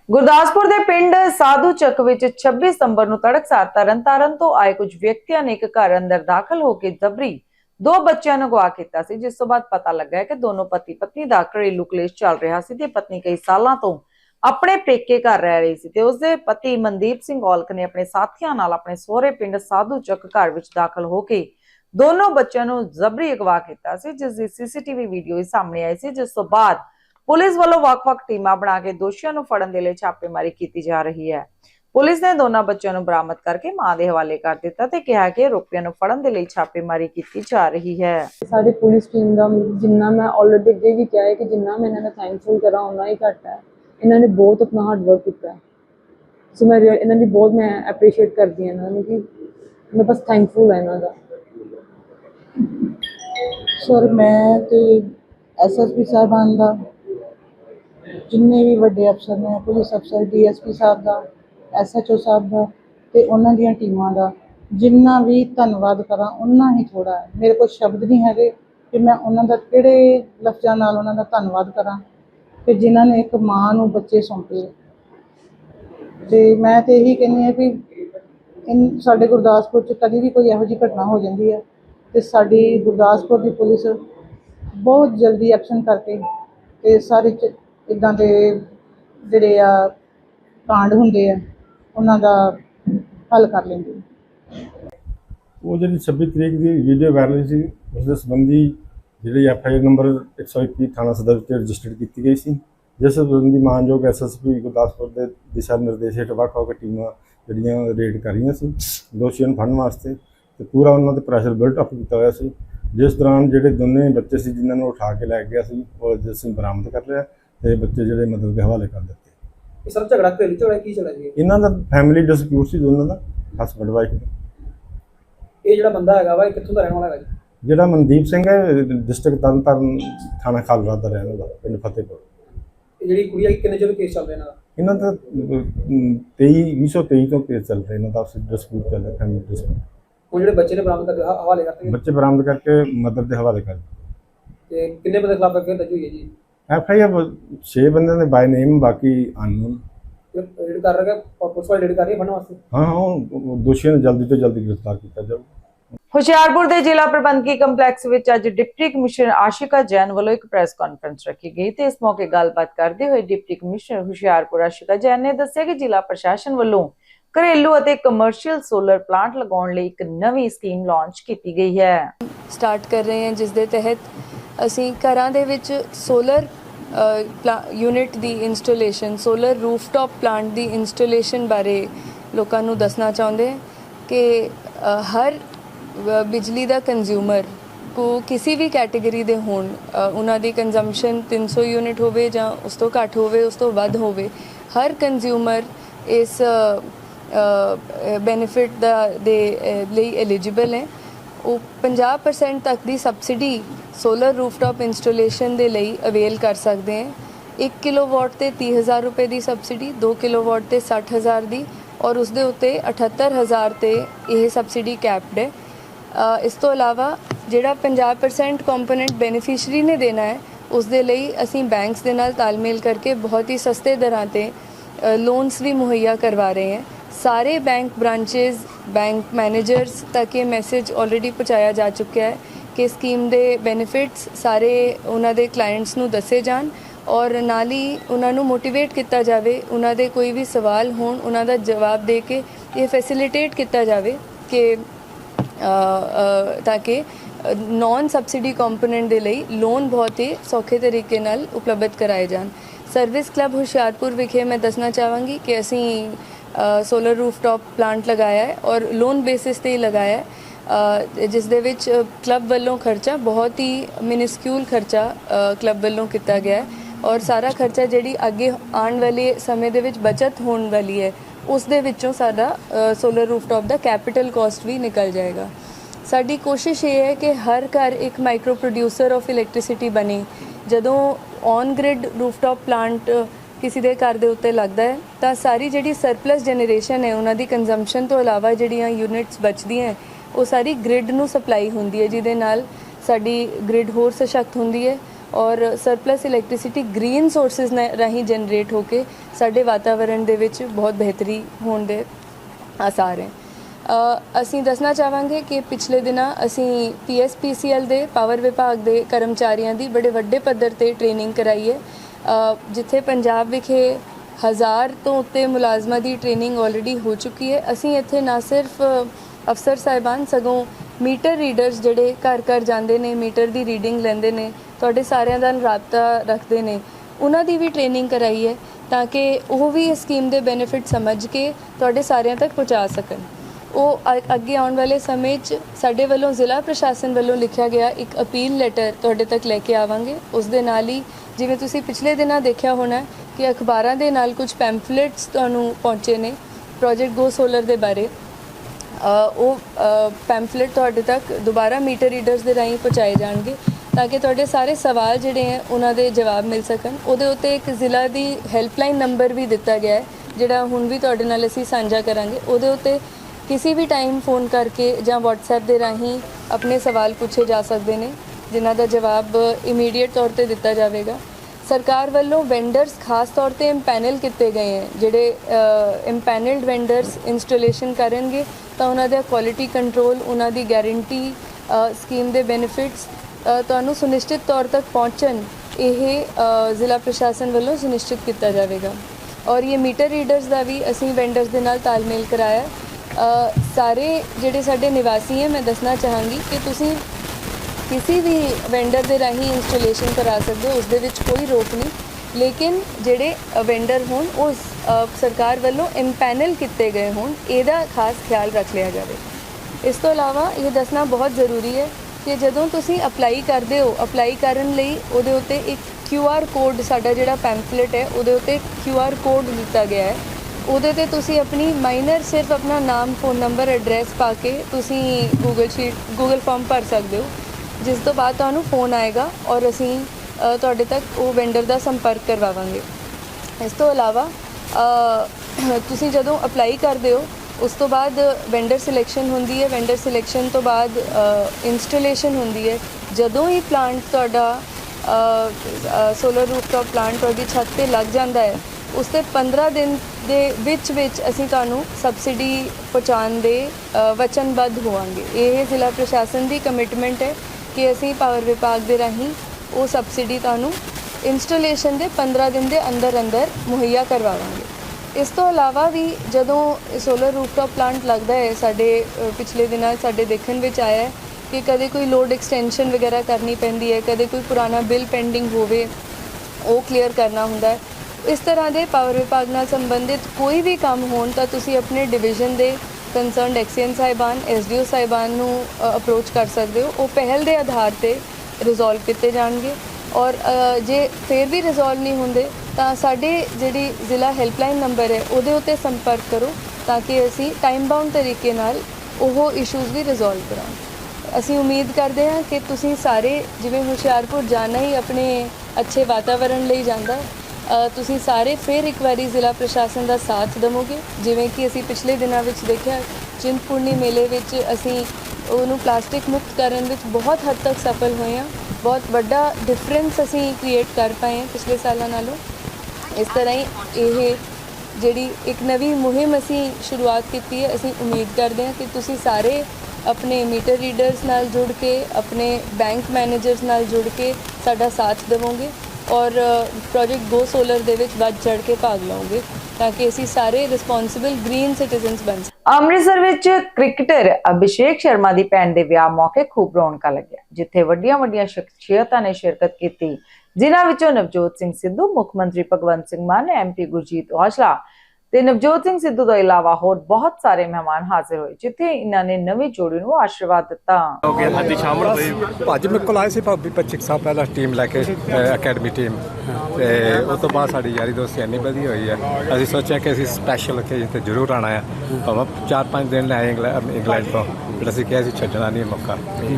ਗੁਰਦਾਸਪੁਰ ਦੇ ਪਿੰਡ ਸਾਧੂ ਚੱਕ ਵਿੱਚ 26 ਸਤੰਬਰ ਨੂੰ ਤੜਕਸਾਰ ਤਰਨਤਾਰਨ ਤੋਂ ਆਏ ਕੁਝ ਵਿਅਕਤੀਆਂ ਨੇ ਇੱਕ ਘਰ ਅੰਦਰ ਦਾਖਲ ਹੋ ਕੇ ਜਬਰੀ ਦੋ ਬੱਚਿਆਂ ਨੂੰ ਅਗਵਾ ਕੀਤਾ ਸੀ ਜਿਸ ਤੋਂ ਬਾਅਦ ਪਤਾ ਲੱਗਾ ਹੈ ਕਿ ਦੋਨੋਂ ਪਤੀ ਪਤਨੀ ਦਾ ਘਰੇਲੂ ਕਲੇਸ਼ ਚੱਲ ਰਿਹਾ ਸੀ ਤੇ ਪਤਨੀ ਕਈ ਸਾਲਾਂ ਤੋਂ ਆਪਣੇ ਪੇਕੇ ਘਰ ਰਹਿ ਰਹੀ ਸੀ ਤੇ ਉਸਦੇ ਪਤੀ ਮਨਦੀਪ ਸਿੰਘ ਔਲਖ ਨੇ ਆਪਣੇ ਸਾਥੀਆਂ ਨਾਲ ਆਪਣੇ ਸਹੁਰੇ ਪਿੰਡ ਸਾਧੂ ਚੱਕ ਘਰ ਵਿੱਚ ਦਾਖਲ ਹੋ ਕੇ ਦੋਨੋਂ ਬੱਚਿਆਂ ਨੂੰ ਜ਼ਬਰੀ ਅਗਵਾ ਕੀਤਾ ਸੀ, ਜਿਸ ਦੀ ਸੀਸੀਟੀਵੀ ਵੀਡੀਓ ਸਾਹਮਣੇ ਆਈ ਸੀ, ਜਿਸ ਤੋਂ ਬਾਅਦ ਪੁਲਿਸ ਵੱਲੋਂ ਵੱਖ-ਵੱਖ ਟੀਮਾਂ ਬਣਾ ਕੇ ਦੋਸ਼ੀਆਂ ਨੂੰ ਫੜਨ ਦੇ ਲਈ ਛਾਪੇਮਾਰੀ ਕੀਤੀ ਜਾ ਰਹੀ ਹੈ। ਪੁਲਿਸ ਨੇ ਦੋਨਾਂ ਬੱਚਿਆਂ ਨੂੰ ਬਰਾਮਦ ਕਰਕੇ ਮਾਂ ਦੇ ਹਵਾਲੇ ਕਰ ਦਿੱਤਾ ਤੇ ਕਿਹਾ ਕਿ ਆਰੋਪੀਆਂ ਨੂੰ ਫੜਨ ਦੇ ਲਈ ਛਾਪੇਮਾਰੀ ਕੀਤੀ ਜਾ ਰਹੀ ਹੈ। ਸਾਡੀ ਪੁਲਿਸ ਟੀਮ ਦਾ ਜਿੰਨਾ ਮੈਂ ਆਲਰੇਡੀ ਅੱਗੇ ਵੀ ਕਿਹਾ ਹੈ ਕਿ ਜਿੰਨਾ ਮੈਂ ਇਹਨਾਂ ਦਾ ਥੈਂਕਫੁਲ ਕਰਾਂ ਉਹਨਾਂ ਹੀ ਘੱਟ ਹੈ। ਇਹਨਾਂ ਨੇ ਬਹੁਤ ਆਪਣਾ ਹਾਰਡ ਵਰਕ ਕੀਤਾ। ਹੈ ਸੋ ਮੈਂ ਇਹਨਾਂ ਦੀ ਬਹੁਤ ਮੈਂ ਐਪਰੀਸ਼ੀਏਟ ਕਰਦੀ ਹਾਂ ਇਹਨਾਂ ਨੂੰ ਕਿ ਮੈਂ ਬਸ ਥੈਂਕਫੁਲ ਹਾਂ ਇਹਨਾਂ ਦਾ। ਸਰ ਮੈਂ ਤੇ ਐਸਐਸਪੀ ਸਾਹਿਬਾਨ ਦਾ, ਜਿੰਨੇ ਵੀ ਵੱਡੇ ਅਫਸਰ ਨੇ, ਪੁਲਿਸ ਅਫਸਰ ਡੀਐਸਪੀ ਸਾਹਿਬ ਦਾ ਐਸਐਚਓ ਸਾਹਿਬ ਦਾ ਤੇ ਉਹਨਾਂ ਦੀਆਂ ਟੀਮਾਂ ਦਾ, ਜਿੰਨਾ ਵੀ ਧੰਨਵਾਦ ਕਰਾਂ ਉਹਨਾਂ ਹੀ ਥੋੜਾ ਹੈ। ਮੇਰੇ ਕੋਲ ਸ਼ਬਦ ਨਹੀਂ ਹੈਗੇ ਕਿ ਮੈਂ ਉਹਨਾਂ ਦਾ ਕਿਹੜੇ ਲਫ਼ਜ਼ਾਂ ਨਾਲ ਉਹਨਾਂ ਦਾ ਧੰਨਵਾਦ ਕਰਾਂ। ਕਿ ਜਿਨ੍ਹਾਂ ਨੇ ਇੱਕ ਮਾਂ ਨੂੰ ਬੱਚੇ ਸੌਂਪੇ। ਤੇ ਮੈਂ ਤੇ ਇਹੀ ਕਹਿੰਦੀ ਹਾਂ ਕਿ ਇਨ, ਸਾਡੇ ਗੁਰਦਾਸਪੁਰ ਚ ਕਦੀ ਵੀ ਕੋਈ ਇਹੋ ਜਿਹੀ ਘਟਨਾ ਹੋ ਜਾਂਦੀ ਹੈ ਤੇ ਸਾਡੀ ਗੁਰਦਾਸਪੁਰ ਦੀ ਪੁਲਿਸ ਬਹੁਤ ਜਲਦੀ ਐਕਸ਼ਨ ਕਰਕੇ ਤੇ ਸਾਰੇ ਚ ਇਦਾਂ ਦੇ ਜਿਹੜੇ ਆ ਕਾਂਡ ਹੁੰਦੇ ਆ, ਉਹਨਾਂ ਦਾ ਹੱਲ ਕਰ ਲੈਂਦੇ। ਉਹ ਜਿਹੜੀ 26 ਤਰੀਕ ਦੀ ਵੀਡੀਓ ਵਾਇਰਲ ਸੀ ਉਸ ਦੇ ਸੰਬੰਧੀ ਜਿਹੜੀ ਐਫ ਆਈ ਆਰ ਨੰਬਰ 121 ਥਾਣਾ ਸਦਰ ਵਿੱਚ ਰਜਿਸਟਰਡ ਕੀਤੀ ਗਈ ਸੀ ਜਿਸ ਸੰਬੰਧੀ ਮਾਨਯੋਗ ਐਸਐਸਪੀ ਗੁਰਦਾਸਪੁਰ ਦੇ ਦਿਸ਼ਾ ਨਿਰਦੇਸ਼ ਹੇਠ ਵੱਖ ਵੱਖ ਟੀਮਾਂ ਜਿਹੜੀਆਂ ਰੇਡ ਕਰ ਰਹੀਆਂ ਸੀ ਦੋਸ਼ੀਆਂ ਨੂੰ ਫੜਨ ਵਾਸਤੇ ਤੇ ਪੂਰਾ ਉਹਨਾਂ ਤੇ ਪ੍ਰੈਸ਼ਰ ਬਿਲਟ ਅਪ ਕੀਤਾ ਹੋਇਆ ਸੀ। ਜਿਸ ਦੌਰਾਨ ਜਿਹੜੇ ਦੋਨੇ ਬੱਚੇ ਸੀ ਜਿਨ੍ਹਾਂ ਨੂੰ ਉਠਾ ਕੇ ਲੈ ਗਿਆ ਸੀ ਉਹ ਅੱਜ ਅਸੀਂ ਬਰਾਮਦ ਕਰ ਲਿਆ ਤੇ ਬੱਚੇ ਜਿਹੜੇ ਮਦਦ ਦੇ ਹਵਾਲੇ ਕਰ ਦਿੱਤੇ। ਸਰ ਝਗੜਾ ਘਰੇਲੂ ਝਗੜਾ ਕੀ ਚੱਲਿਆ ਜੀ? ਇਹਨਾਂ ਦਾ ਫੈਮਿਲੀ ਡਿਸਪਿਊਟ ਸੀ ਦੋਨਾਂ ਦਾ ਹਸਬੰਡ ਵਾਈਫ ਇਹ ਜਿਹੜਾ ਬੰਦਾ ਹੈਗਾ ਵਾ ਇਹ ਕਿੱਥੋਂ ਦਾ ਰਹਿਣ ਵਾਲਾ ਹੈਗਾ ਜੀ? ਜਿਹੜਾ ਮਨਦੀਪ ਸਿੰਘ ਹੈ ਡਿਸਟ੍ਰਿਕਟ ਤਰਨਤਾਰਨ ਥਾਣਾ ਖਾਲੜਾ ਦਾ ਰਹਿਣ ਵਾਲਾ ਪਿੰਡ ਫਤਿਹਪੁਰ। ਇਹ ਜਿਹੜੀ ਕੁੜੀ ਕਿੰਨੇ ਚਿਰ ਕੇਸ ਚੱਲ ਰਿਹਾ ਇਹਨਾਂ ਦਾ ਇਹਨਾਂ ਦਾ ਅਮ, 23 2023 ਤੋਂ ਕੇਸ ਚੱਲ ਰਿਹਾ ਇਹਨਾਂ ਦਾ ਡਿਸਪਿਊਟ ਚੱਲ ਰਿਹਾ ਫੈਮਿਲੀ ਡਿਸਪਿਊਟ ਉਹ ਜਿਹੜੇ ਬੱਚੇ ਨੇ ਬਰਾਮਦ ਕਰਕੇ ਹ- ਹਵਾਲੇ ਕਰਤੇ ਬੱਚੇ ਬਰਾਮਦ ਕਰਕੇ ਮਦਰ ਦੇ ਹਵਾਲੇ ਕਰ ਤੇ ਕਿੰਨੇ ਬੰਦੇ ਖਿਲਾਫ ਐਫਆਈਆਰ ਦਰਜ ਹੋਈ ਹੈ ਜੀ? ਐਫ ਆਈ ਆਰ 6 ਬੰਦਿਆਂ ਦੇ ਬਾਈ ਨੇਮ ਬਾਕੀ ਅਨਨੋਨ ਰੇਡ ਕਰ ਰਿਹਾ ਔਰ ਪੁਲਿਸ ਵਾਲੇ ਰੇਡ ਕਰ ਰਹੀ ਹੈ ਫੜਨ ਵਾਸਤੇ? ਹਾਂ ਹਾਂ ਉਹ ਦੋਸ਼ੀਆਂ ਨੂੰ ਜਲਦੀ ਤੋਂ ਜਲਦੀ ਗ੍ਰਿਫਤਾਰ ਕੀਤਾ ਜਾਊ ਹੁਸ਼ਿਆਰਪੁਰ ਦੇ ਜ਼ਿਲ੍ਹਾ ਪ੍ਰਬੰਧਕੀ ਕੰਪਲੈਕਸ ਵਿੱਚ ਅੱਜ ਡਿਪਟੀ ਕਮਿਸ਼ਨਰ ਆਸ਼ਿਕਾ ਜੈਨ ਵੱਲੋਂ ਇੱਕ ਪ੍ਰੈਸ ਕਾਨਫਰੰਸ ਰੱਖੀ ਗਈ ਤੇ ਇਸ ਮੌਕੇ ਗੱਲਬਾਤ ਕਰਦੇ ਹੋਏ ਡਿਪਟੀ ਕਮਿਸ਼ਨਰ ਹੁਸ਼ਿਆਰਪੁਰ ਆਸ਼ਿਕਾ ਜੈਨ ਨੇ ਦੱਸਿਆ ਕਿ ਜ਼ਿਲ੍ਹਾ ਪ੍ਰਸ਼ਾਸਨ ਵੱਲੋਂ ਘਰੇਲੂ ਅਤੇ ਕਮਰਸ਼ੀਅਲ ਸੋਲਰ ਪਲਾਂਟ ਲਗਾਉਣ ਲਈ ਇੱਕ ਨਵੀਂ ਸਕੀਮ ਲਾਂਚ ਕੀਤੀ ਗਈ ਹੈ। ਸਟਾਰਟ ਕਰ ਰਹੇ ਹਾਂ ਜਿਸ ਦੇ ਤਹਿਤ ਅਸੀਂ ਘਰਾਂ ਦੇ ਵਿੱਚ ਸੋਲਰ ਯੂਨਿਟ ਦੀ ਇੰਸਟਾਲੇਸ਼ਨ ਸੋਲਰ ਰੂਫਟਾਪ ਪਲਾਂਟ ਦੀ ਇੰਸਟਾਲੇਸ਼ਨ ਬਾਰੇ ਲੋਕਾਂ ਨੂੰ ਦੱਸਣਾ ਚਾਹੁੰਦੇ ਕਿ ਹਰ ਬਿਜਲੀ ਦਾ ਕੰਜ਼ਿਊਮਰ ਕੋ ਕਿਸੇ ਵੀ ਕੈਟਾਗਰੀ ਦੇ ਹੋਣ ਉਹਨਾਂ ਦੀ ਕੰਜ਼ੰਪਸ਼ਨ 300 ਯੂਨਿਟ ਹੋਵੇ ਜਾਂ ਉਸ ਤੋਂ ਘੱਟ ਹੋਵੇ, ਉਸ ਤੋਂ ਵੱਧ ਹੋਵੇ, ਹਰ ਕੰਜ਼ਿਊਮਰ ਇਸ ਬੈਨੀਫਿਟ ਦਾ, ਦੇ ਲਈ ਐਲੀਜੀਬਲ ਹੈ। ਉਹ 50% ਤੱਕ ਦੀ ਸਬਸਿਡੀ ਸੋਲਰ ਰੂਫਟਾਪ ਇੰਸਟਾਲੇਸ਼ਨ ਦੇ ਲਈ ਅਵੇਲ ਕਰ ਸਕਦੇ ਹੈ। 1 ਕਿਲੋਵਾਟ ਤੇ 30000 ਰੁਪਏ ਦੀ ਸਬਸਿਡੀ 2 ਕਿਲੋਵਾਟ ਤੇ 60000 ਦੀ ਔਰ ਉਸ ਦੇ ਉੱਤੇ 78000 ਤੇ ਇਹ ਸਬਸਿਡੀ ਕੈਪਡ ਹੈ। ਇਸ ਤੋਂ ਇਲਾਵਾ ਜਿਹੜਾ 50% ਕੰਪੋਨੈਂਟ ਬੈਨੀਫੀਸ਼ੀਅਰੀ ਨੇ ਦੇਣਾ ਹੈ, ਉਸ ਦੇ ਲਈ ਅਸੀਂ ਬੈਂਕਸ ਦੇ ਨਾਲ ਤਾਲਮੇਲ ਕਰਕੇ ਬਹੁਤ ਹੀ ਸਸਤੇ ਦਰਾਂ ਤੇ ਲੋਨਸ ਵੀ ਮੁਹੱਈਆ ਕਰਵਾ ਰਹੇ ਹਾਂ। ਸਾਰੇ ਬੈਂਕ ਬ੍ਰਾਂਚੇਸ ਬੈਂਕ ਮੈਨੇਜਰਸ ਤੱਕ ਇਹ ਮੈਸੇਜ ਆਲਰੇਡੀ ਪਹੁੰਚਾਇਆ ਜਾ ਚੁੱਕਿਆ ਹੈ ਕਿ ਸਕੀਮ ਦੇ ਬੈਨੀਫਿਟਸ ਸਾਰੇ ਉਹਨਾਂ ਦੇ ਕਲਾਇੰਟਸ ਨੂੰ ਦੱਸੇ ਜਾਣ ਔਰ ਨਾਲ ਹੀ ਉਹਨਾਂ ਨੂੰ ਮੋਟੀਵੇਟ ਕੀਤਾ ਜਾਵੇ, ਉਹਨਾਂ ਦੇ ਕੋਈ ਵੀ ਸਵਾਲ ਹੋਣ, ਉਹਨਾਂ ਦਾ ਜਵਾਬ ਦੇ ਕੇ ਇਹ ਫੈਸਿਲਿਟੇਟ ਕੀਤਾ ਜਾਵੇ ਕਿ ਤਾਂ ਕਿ ਨਾਨ ਸਬਸਿਡੀ ਕੰਪੋਨੈਂਟ ਦੇ ਲਈ ਲੋਨ ਬਹੁਤ ਹੀ ਸੌਖੇ ਤਰੀਕੇ ਨਾਲ ਉਪਲਬਧ ਕਰਾਏ ਜਾਣ। ਸਰਵਿਸ ਕਲੱਬ ਹੁਸ਼ਿਆਰਪੁਰ ਵਿਖੇ ਮੈਂ ਦੱਸਣਾ ਚਾਹਾਂਗੀ ਕਿ ਅਸੀਂ ਸੋਲਰ ਰੂਫਟਾਪ ਪਲਾਂਟ ਲਗਾਇਆ ਹੈ ਔਰ ਲੋਨ ਬੇਸਿਸ ਤੇ ਹੀ ਲਗਾਇਆ ਹੈ। ਜਿਸ ਦੇ ਵਿੱਚ ਕਲੱਬ ਵੱਲੋਂ ਖਰਚਾ ਬਹੁਤ ਹੀ ਮਿਨਿਸਕਿਊਲ ਖਰਚਾ ਕਲੱਬ ਵੱਲੋਂ ਕੀਤਾ ਗਿਆ ਹੈ। ਔਰ ਸਾਰਾ ਖਰਚਾ ਜਿਹੜੀ ਅੱਗੇ ਆਉਣ ਵਾਲੇ ਸਮੇਂ ਦੇ ਵਿੱਚ ਬਚਤ ਹੋਣ ਵਾਲੀ ਹੈ। ਉਸ ਦੇ ਵਿੱਚੋਂ ਸਾਡਾ ਸੋਲਰ ਰੂਫਟਾਪ ਦਾ ਕੈਪੀਟਲ ਕਾਸਟ ਵੀ ਨਿਕਲ ਜਾਏਗਾ। ਸਾਡੀ ਕੋਸ਼ਿਸ਼ ਇਹ ਹੈ ਕਿ ਹਰ ਘਰ ਇੱਕ ਮਾਈਕਰੋ ਪ੍ਰੋਡਿਊਸਰ ਆਫ ਇਲੈਕਟ੍ਰਿਸਿਟੀ ਬਣੇ। ਜਦੋਂ ਔਨ ਗ੍ਰਿਡ ਰੂਫਟਾਪ ਪਲਾਂਟ ਕਿਸੇ ਦੇ ਘਰ ਦੇ ਉੱਤੇ ਲੱਗਦਾ ਹੈ, ਤਾਂ ਸਾਰੀ ਜਿਹੜੀ ਸਰਪਲਸ ਜਨਰੇਸ਼ਨ ਹੈ, ਉਹਨਾਂ ਦੀ ਕੰਜ਼ੰਪਸ਼ਨ ਤੋਂ ਇਲਾਵਾ ਜਿਹੜੀਆਂ ਯੂਨਿਟਸ ਬਚਦੀਆਂ ਉਹ ਸਾਰੀ ਗ੍ਰਿਡ ਨੂੰ ਸਪਲਾਈ ਹੁੰਦੀ ਹੈ, ਜਿਹਦੇ ਨਾਲ ਸਾਡੀ ਗ੍ਰਿਡ ਹੋਰ ਸਸ਼ਕਤ ਹੁੰਦੀ ਹੈ। ਔਰ ਸਰਪਲਸ ਇਲੈਕਟ੍ਰਿਸਿਟੀ ਗ੍ਰੀਨ ਸੋਰਸਸ ਰਾਹੀਂ ਜਨਰੇਟ ਹੋ ਕੇ ਸਾਡੇ ਵਾਤਾਵਰਣ ਦੇ ਵਿੱਚ ਬਹੁਤ ਬਿਹਤਰੀ ਹੋਣ ਦੇ ਆਸਾਰ ਹੈ। ਅਸੀਂ ਦੱਸਣਾ ਚਾਹਾਂਗੇ ਕਿ ਪਿਛਲੇ ਦਿਨਾਂ ਅਸੀਂ ਪੀਐਸਪੀਸੀਐਲ ਦੇ ਪਾਵਰ ਵਿਭਾਗ ਦੇ ਕਰਮਚਾਰੀਆਂ ਦੀ ਬੜੇ ਵੱਡੇ ਪੱਧਰ ਤੇ ਟ੍ਰੇਨਿੰਗ ਕਰਾਈ ਹੈ। ਜਿੱਥੇ ਪੰਜਾਬ ਵਿਖੇ ਹਜ਼ਾਰ ਤੋਂ ਉੱਤੇ ਮੁਲਾਜ਼ਮਾਂ ਦੀ ਟ੍ਰੇਨਿੰਗ ਆਲਰੇਡੀ ਹੋ ਚੁੱਕੀ ਹੈ। ਅਸੀਂ ਇੱਥੇ ਨਾ ਸਿਰਫ ਅਫਸਰ ਸਾਹਿਬਾਨ, ਸਗੋਂ ਮੀਟਰ ਰੀਡਰਸ ਜਿਹੜੇ ਘਰ ਘਰ ਜਾਂਦੇ ਨੇ ਮੀਟਰ ਦੀ ਰੀਡਿੰਗ ਲੈਂਦੇ ਨੇ, ਤੁਹਾਡੇ ਸਾਰਿਆਂ ਦਾ ਰਾਬਤਾ ਰੱਖਦੇ ਨੇ। ਉਹਨਾਂ ਦੀ ਵੀ ਟ੍ਰੇਨਿੰਗ ਕਰਾਈ ਹੈ ਤਾਂ ਕਿ ਉਹ ਵੀ ਇਸ ਸਕੀਮ ਦੇ ਬੈਨੀਫਿਟ ਸਮਝ ਕੇ ਤੁਹਾਡੇ ਸਾਰਿਆਂ ਤੱਕ ਪਹੁੰਚਾ ਸਕਣ। ਉਹ ਅੱਗੇ ਆਉਣ ਵਾਲੇ ਸਮੇਂ 'ਚ ਸਾਡੇ ਵੱਲੋਂ ਜ਼ਿਲ੍ਹਾ ਪ੍ਰਸ਼ਾਸਨ ਵੱਲੋਂ ਲਿਖਿਆ ਗਿਆ ਇੱਕ ਅਪੀਲ ਲੈਟਰ ਤੁਹਾਡੇ ਤੱਕ ਲੈ ਕੇ ਆਵਾਂਗੇ। ਉਸ ਦੇ ਨਾਲ ਹੀ ਜਿਵੇਂ ਤੁਸੀਂ ਪਿਛਲੇ ਦਿਨਾਂ ਦੇਖਿਆ ਹੋਣਾ ਕਿ ਅਖਬਾਰਾਂ ਦੇ ਨਾਲ ਕੁਝ ਪੈਂਫਲੇਟਸ ਤੁਹਾਨੂੰ ਪਹੁੰਚੇ ਨੇ ਪ੍ਰੋਜੈਕਟ ਗੋ ਸੋਲਰ ਦੇ ਬਾਰੇ। ਉਹ ਪੈਂਫਲੇਟ ਤੁਹਾਡੇ ਤੱਕ ਦੁਬਾਰਾ ਮੀਟਰ ਰੀਡਰਸ ਦੇ ਰਾਹੀਂ ਪਹੁੰਚਾਏ ਜਾਣਗੇ ਤਾਂ ਕਿ ਤੁਹਾਡੇ ਸਾਰੇ ਸਵਾਲ ਜਿਹੜੇ ਹੈ, ਉਹਨਾਂ ਦੇ ਜਵਾਬ ਮਿਲ ਸਕਣ। ਉਹਦੇ ਉੱਤੇ ਇੱਕ ਜ਼ਿਲ੍ਹਾ ਦੀ ਹੈਲਪਲਾਈਨ ਨੰਬਰ ਵੀ ਦਿੱਤਾ ਗਿਆ ਹੈ, ਜਿਹੜਾ ਹੁਣ ਵੀ ਤੁਹਾਡੇ ਨਾਲ ਅਸੀਂ ਸਾਂਝਾ ਕਰਾਂਗੇ। ਉਹਦੇ ਉੱਤੇ ਕਿਸੇ ਵੀ ਟਾਈਮ ਫੋਨ ਕਰਕੇ ਜਾਂ WhatsApp ਦੇ ਰਾਹੀਂ ਆਪਣੇ ਸਵਾਲ ਪੁੱਛੇ ਜਾ ਸਕਦੇ ਨੇ, ਜਿਨ੍ਹਾਂ ਦਾ ਜਵਾਬ ਇਮੀਡੀਏਟ ਤੌਰ ਤੇ ਦਿੱਤਾ ਜਾਵੇਗਾ। ਸਰਕਾਰ ਵੱਲੋਂ ਵੈਂਡਰਸ ਖਾਸ ਤੌਰ ਤੇ ਇੰਪੈਨਲ ਕੀਤੇ ਗਏ ਹੈ, ਜਿਹੜੇ ਇੰਪੈਨਲਡ ਵੈਂਡਰਸ ਇੰਸਟਾਲੇਸ਼ਨ ਕਰਨਗੇ, ਤਾਂ ਉਹਨਾਂ ਦਾ ਕੁਆਲਿਟੀ ਕੰਟਰੋਲ ਉਹਨਾਂ ਦੀ ਗਾਰੰਟੀ ਸਕੀਮ ਦੇ ਬੈਨੀਫਿਟਸ ਤੁਹਾਨੂੰ ਸੁਨਿਸ਼ਚਿਤ ਤੌਰ ਤੱਕ ਪਹੁੰਚਣ, ਇਹ ਜ਼ਿਲ੍ਹਾ ਪ੍ਰਸ਼ਾਸਨ ਵੱਲੋਂ ਸੁਨਿਸ਼ਚਿਤ ਕੀਤਾ ਜਾਵੇਗਾ। ਔਰ ਇਹ ਮੀਟਰ ਰੀਡਰਸ ਦਾ ਵੀ ਅਸੀਂ ਵੈਂਡਰਸ ਦੇ ਨਾਲ ਤਾਲਮੇਲ ਕਰਾਇਆ। ਸਾਰੇ ਜਿਹੜੇ ਸਾਡੇ ਨਿਵਾਸੀ ਹੈ, ਮੈਂ ਦੱਸਣਾ ਚਾਹਾਂਗੀ ਕਿ ਤੁਸੀਂ ਕਿਸੇ ਵੀ ਵੈਂਡਰ ਦੇ ਰਾਹੀਂ ਇੰਸਟਾਲੇਸ਼ਨ ਕਰਾ ਸਕਦੇ ਹੋ ਉਸ ਦੇ ਵਿੱਚ ਕੋਈ ਰੋਕ ਨਹੀਂ। ਲੇਕਿਨ ਜਿਹੜੇ ਵੈਂਡਰ ਹੋਣ, ਉਹ ਸਰਕਾਰ ਵੱਲੋਂ ਇੰਪੈਨਲ ਕੀਤੇ ਗਏ ਹੋਣ, ਇਹਦਾ ਖਾਸ ਖਿਆਲ ਰੱਖ ਲਿਆ ਜਾਵੇ। ਇਸ ਤੋਂ ਇਲਾਵਾ ਇਹ ਦੱਸਣਾ ਬਹੁਤ ਜ਼ਰੂਰੀ ਹੈ ਕਿ ਜਦੋਂ ਤੁਸੀਂ ਅਪਲਾਈ ਕਰਦੇ ਹੋ ਅਪਲਾਈ ਕਰਨ ਲਈ ਉਹਦੇ ਉੱਤੇ ਇੱਕ QR ਕੋਡ ਸਾਡਾ ਜਿਹੜਾ ਪੈਂਫਲੇਟ ਹੈ, ਉਹਦੇ ਉੱਤੇ QR ਕੋਡ ਦਿੱਤਾ ਗਿਆ ਹੈ। ਉਹਦੇ ਤੇ ਤੁਸੀਂ ਆਪਣੀ ਮਾਈਨਰ ਸਿਰਫ ਆਪਣਾ ਨਾਮ ਫੋਨ ਨੰਬਰ ਐਡਰੈਸ ਪਾ ਕੇ ਤੁਸੀਂ ਗੂਗਲ ਸ਼ੀਟ ਗੂਗਲ ਫਾਰਮ ਭਰ ਸਕਦੇ ਹੋ। ਜਿਸ ਤੋਂ ਬਾਅਦ ਤੁਹਾਨੂੰ ਫੋਨ ਆਏਗਾ ਔਰ ਅਸੀਂ ਤੁਹਾਡੇ ਤੱਕ ਉਹ ਵੈਂਡਰ ਦਾ ਸੰਪਰਕ ਕਰਵਾਵਾਂਗੇ। ਇਸ ਤੋਂ ਇਲਾਵਾ ਤੁਸੀਂ ਜਦੋਂ ਅਪਲਾਈ ਕਰਦੇ ਹੋ, ਉਸ ਤੋਂ ਬਾਅਦ ਵੈਂਡਰ ਸਿਲੈਕਸ਼ਨ ਹੁੰਦੀ ਹੈ। ਵੈਂਡਰ ਸਿਲੈਕਸ਼ਨ ਤੋਂ ਬਾਅਦ ਇੰਸਟਾਲੇਸ਼ਨ ਹੁੰਦੀ ਹੈ। ਜਦੋਂ ਹੀ ਪਲਾਂਟ ਤੁਹਾਡਾ ਸੋਲਰ ਰੂਫਟਾਪ ਪਲਾਂਟ ਤੁਹਾਡੀ ਛੱਤ ਤੇ ਲੱਗ ਜਾਂਦਾ ਹੈ, ਉਸ ਤੇ 15 ਦਿਨ ਦੇ ਵਿੱਚ ਵਿੱਚ ਅਸੀਂ ਤੁਹਾਨੂੰ ਸਬਸਿਡੀ ਪਹੁੰਚਾਉਣ ਦੇ ਵਚਨਬੱਧ ਹੋਵਾਂਗੇ। ਇਹ ਜ਼ਿਲ੍ਹਾ ਪ੍ਰਸ਼ਾਸਨ ਦੀ ਕਮਿਟਮੈਂਟ ਹੈ। ਕਿ ਅਸੀਂ ਪਾਵਰ ਵਿਭਾਗ ਦੇ ਰਾਹੀਂ ਉਹ ਸਬਸਿਡੀ ਤੁਹਾਨੂੰ ਇੰਸਟਾਲੇਸ਼ਨ ਦੇ 15 ਦਿਨ ਦੇ ਅੰਦਰ ਅੰਦਰ ਮੁਹੱਈਆ ਕਰਵਾਵਾਂਗੇ। ਇਸ ਤੋਂ ਇਲਾਵਾ ਵੀ ਜਦੋਂ ਸੋਲਰ ਰੂਫਟਾਪ ਪਲਾਂਟ ਲੱਗਦਾ ਹੈ, ਸਾਡੇ ਪਿਛਲੇ ਦਿਨਾਂ ਸਾਡੇ ਦੇਖਣ ਵਿੱਚ ਆਇਆ ਹੈ ਕਿ ਕਦੇ ਕੋਈ ਲੋਡ ਐਕਸਟੈਂਸ਼ਨ ਵਗੈਰਾ ਕਰਨੀ ਪੈਂਦੀ ਹੈ, ਕਦੇ ਕੋਈ ਪੁਰਾਣਾ ਬਿੱਲ ਪੈਂਡਿੰਗ ਹੋਵੇ, ਉਹ ਕਲੀਅਰ ਕਰਨਾ ਹੁੰਦਾ ਹੈ। ਇਸ ਤਰ੍ਹਾਂ ਦੇ ਪਾਵਰ ਵਿਭਾਗ ਨਾਲ ਸੰਬੰਧਿਤ ਕੋਈ ਵੀ ਕੰਮ ਹੋਣ ਤਾਂ ਤੁਸੀਂ ਆਪਣੇ ਡਿਵੀਜ਼ਨ ਦੇ ਕੰਸਰਨਡ ਐਕਸੀਐਨ ਸਾਹਿਬਾਨ ਐਸਡੀਓ ਸਾਹਿਬਾਨ ਨੂੰ ਅਪਰੋਚ ਕਰ ਸਕਦੇ ਹੋ। ਉਹ ਪਹਿਲ ਦੇ ਆਧਾਰ ਤੇ ਰਿਜ਼ੋਲਵ ਕੀਤੇ ਜਾਣਗੇ। ਔਰ ਜੇ ਫਿਰ ਵੀ ਰਿਜ਼ੋਲਵ ਨਹੀਂ ਹੁੰਦੇ, ਤਾਂ ਸਾਡੇ ਜਿਹੜੀ ਜ਼ਿਲ੍ਹਾ ਹੈਲਪਲਾਈਨ ਨੰਬਰ ਹੈ, ਉਹਦੇ ਉੱਤੇ ਸੰਪਰਕ ਕਰੋ, ਤਾਂ ਕਿ ਅਸੀਂ ਟਾਈਮ ਬਾਉਂਡ ਤਰੀਕੇ ਨਾਲ ਉਹ ਇਸ਼ੂਜ਼ ਵੀ ਰਿਜ਼ੋਲਵ ਕਰਾਂਗੇ। ਅਸੀਂ ਉਮੀਦ ਕਰਦੇ ਹਾਂ ਕਿ ਤੁਸੀਂ ਸਾਰੇ, ਜਿਵੇਂ ਹੁਸ਼ਿਆਰਪੁਰ ਜਾਣਾ ਹੀ ਆਪਣੇ ਅੱਛੇ ਵਾਤਾਵਰਣ ਲਈ ਜਾਂਦਾ ਤੁਸੀਂ ਸਾਰੇ ਫਿਰ ਇੱਕ ਵਾਰੀ ਜ਼ਿਲ੍ਹਾ ਪ੍ਰਸ਼ਾਸਨ ਦਾ ਸਾਥ ਦੇਵੋਗੇ। ਜਿਵੇਂ ਕਿ ਅਸੀਂ ਪਿਛਲੇ ਦਿਨਾਂ ਵਿੱਚ ਦੇਖਿਆ ਚਿੰਤਪੁਰਨੀ ਮੇਲੇ ਵਿੱਚ ਅਸੀਂ ਉਹਨੂੰ ਪਲਾਸਟਿਕ ਮੁਕਤ ਕਰਨ ਵਿੱਚ ਬਹੁਤ ਹੱਦ ਤੱਕ ਸਫਲ ਹੋਏ ਹਾਂ। ਬਹੁਤ ਵੱਡਾ ਡਿਫਰੈਂਸ ਅਸੀਂ ਕ੍ਰੀਏਟ ਕਰ ਪਾਏ ਹਾਂ ਪਿਛਲੇ ਸਾਲਾਂ ਨਾਲੋਂ। ਇਸ ਤਰ੍ਹਾਂ ਹੀ ਇਹ ਜਿਹੜੀ ਇੱਕ ਨਵੀਂ ਮੁਹਿੰਮ ਅਸੀਂ ਸ਼ੁਰੂਆਤ ਕੀਤੀ ਹੈ, ਅਸੀਂ ਉਮੀਦ ਕਰਦੇ ਹਾਂ ਕਿ ਤੁਸੀਂ ਸਾਰੇ ਆਪਣੇ ਮੀਟਰ ਰੀਡਰਸ ਨਾਲ ਜੁੜ ਕੇ, ਆਪਣੇ ਬੈਂਕ ਮੈਨੇਜਰਸ ਨਾਲ ਜੁੜ ਕੇ ਸਾਡਾ ਸਾਥ ਦੇਵੋਗੇ। ਔਰ ਪ੍ਰੋਜੈਕਟ ਗੋ ਸੋਲਰ ਦੇ ਵਿੱਚ ਵੱਧ ਚੜ ਕੇ ਭਾਗ ਲਓਗੇ ਤਾਂ ਕਿ ਅਸੀਂ ਸਾਰੇ ਰਿਸਪੌਂਸਿਬਲ ਗ੍ਰੀਨ ਸਿਟੀਜ਼ਨਸ ਬਣ ਸਕੀਏ। ਅੰਮ੍ਰਿਤਸਰ ਵਿੱਚ ਕ੍ਰਿਕਟਰ ਅਭਿਸ਼ੇਕ ਸ਼ਰਮਾ ਦੀ ਭੈਣ ਦੇ ਵਿਆਹ ਮੌਕੇ ਖੂਬ ਰੌਣਕਾਂ ਲੱਗਿਆ, ਜਿੱਥੇ ਵੱਡੀਆਂ-ਵੱਡੀਆਂ ਸ਼ਖਸੀਅਤਾਂ ਨੇ ਸ਼ਿਰਕਤ ਕੀਤੀ। ਜਿਨ੍ਹਾਂ ਵਿੱਚੋਂ ਨਵਜੋਤ ਸਿੰਘ ਸਿੱਧੂ, ਮੁੱਖ ਮੰਤਰੀ ਭਗਵੰਤ ਸਿੰਘ ਮਾਨ ਐਮਪੀ ਗੁਰਜੀਤ ਔਜਲਾ ਤੇ ਨਵਜੋਤ ਸਿੰਘ ਸਿੱਧੂ ਤੋਂ ਇਲਾਵਾ ਹੋਰ ਬਹੁਤ ਸਾਰੇ ਮਹਿਮਾਨ ਹਾਜ਼ਰ ਹੋਏ ਜਿੱਥੇ ਇਹਨਾਂ ਨੇ ਨਵੀਂ ਜੋੜੀ ਨੂੰ ਆਸ਼ੀਰਵਾਦ ਦਿੱਤਾ। ਭਾਜੀ ਮੇਰੇ ਕੋਲ ਆਏ ਸੀ ਭਾਬੀ 25 ਸਾਲ ਪਹਿਲਾਂ ਟੀਮ ਲੈ ਕੇ ਅਕੈਡਮੀ ਟੀਮ ਤੇ ਉਸ ਤੋਂ ਬਾਅਦ ਸਾਡੀ ਯਾਰੀ ਦੋਸਤੀ ਇੰਨੀ ਵਧੀਆ ਹੋਈ ਹੈ। ਅਸੀਂ ਸੋਚਿਆ ਕਿ ਅਸੀਂ ਸਪੈਸ਼ਲ ਤੇ ਜ਼ਰੂਰ ਆਣਾ ਹੈ ਭਾਵੇਂ 4-5 ਦਿਨ ਲੈ ਆਏ ਇੰਗਲੈਂਡ ਤੋਂ। ਪਰ ਅਸੀਂ ਕਿਹਾ ਸੀ ਛੱਡਣਾ ਨਹੀਂ ਮੌਕਾ।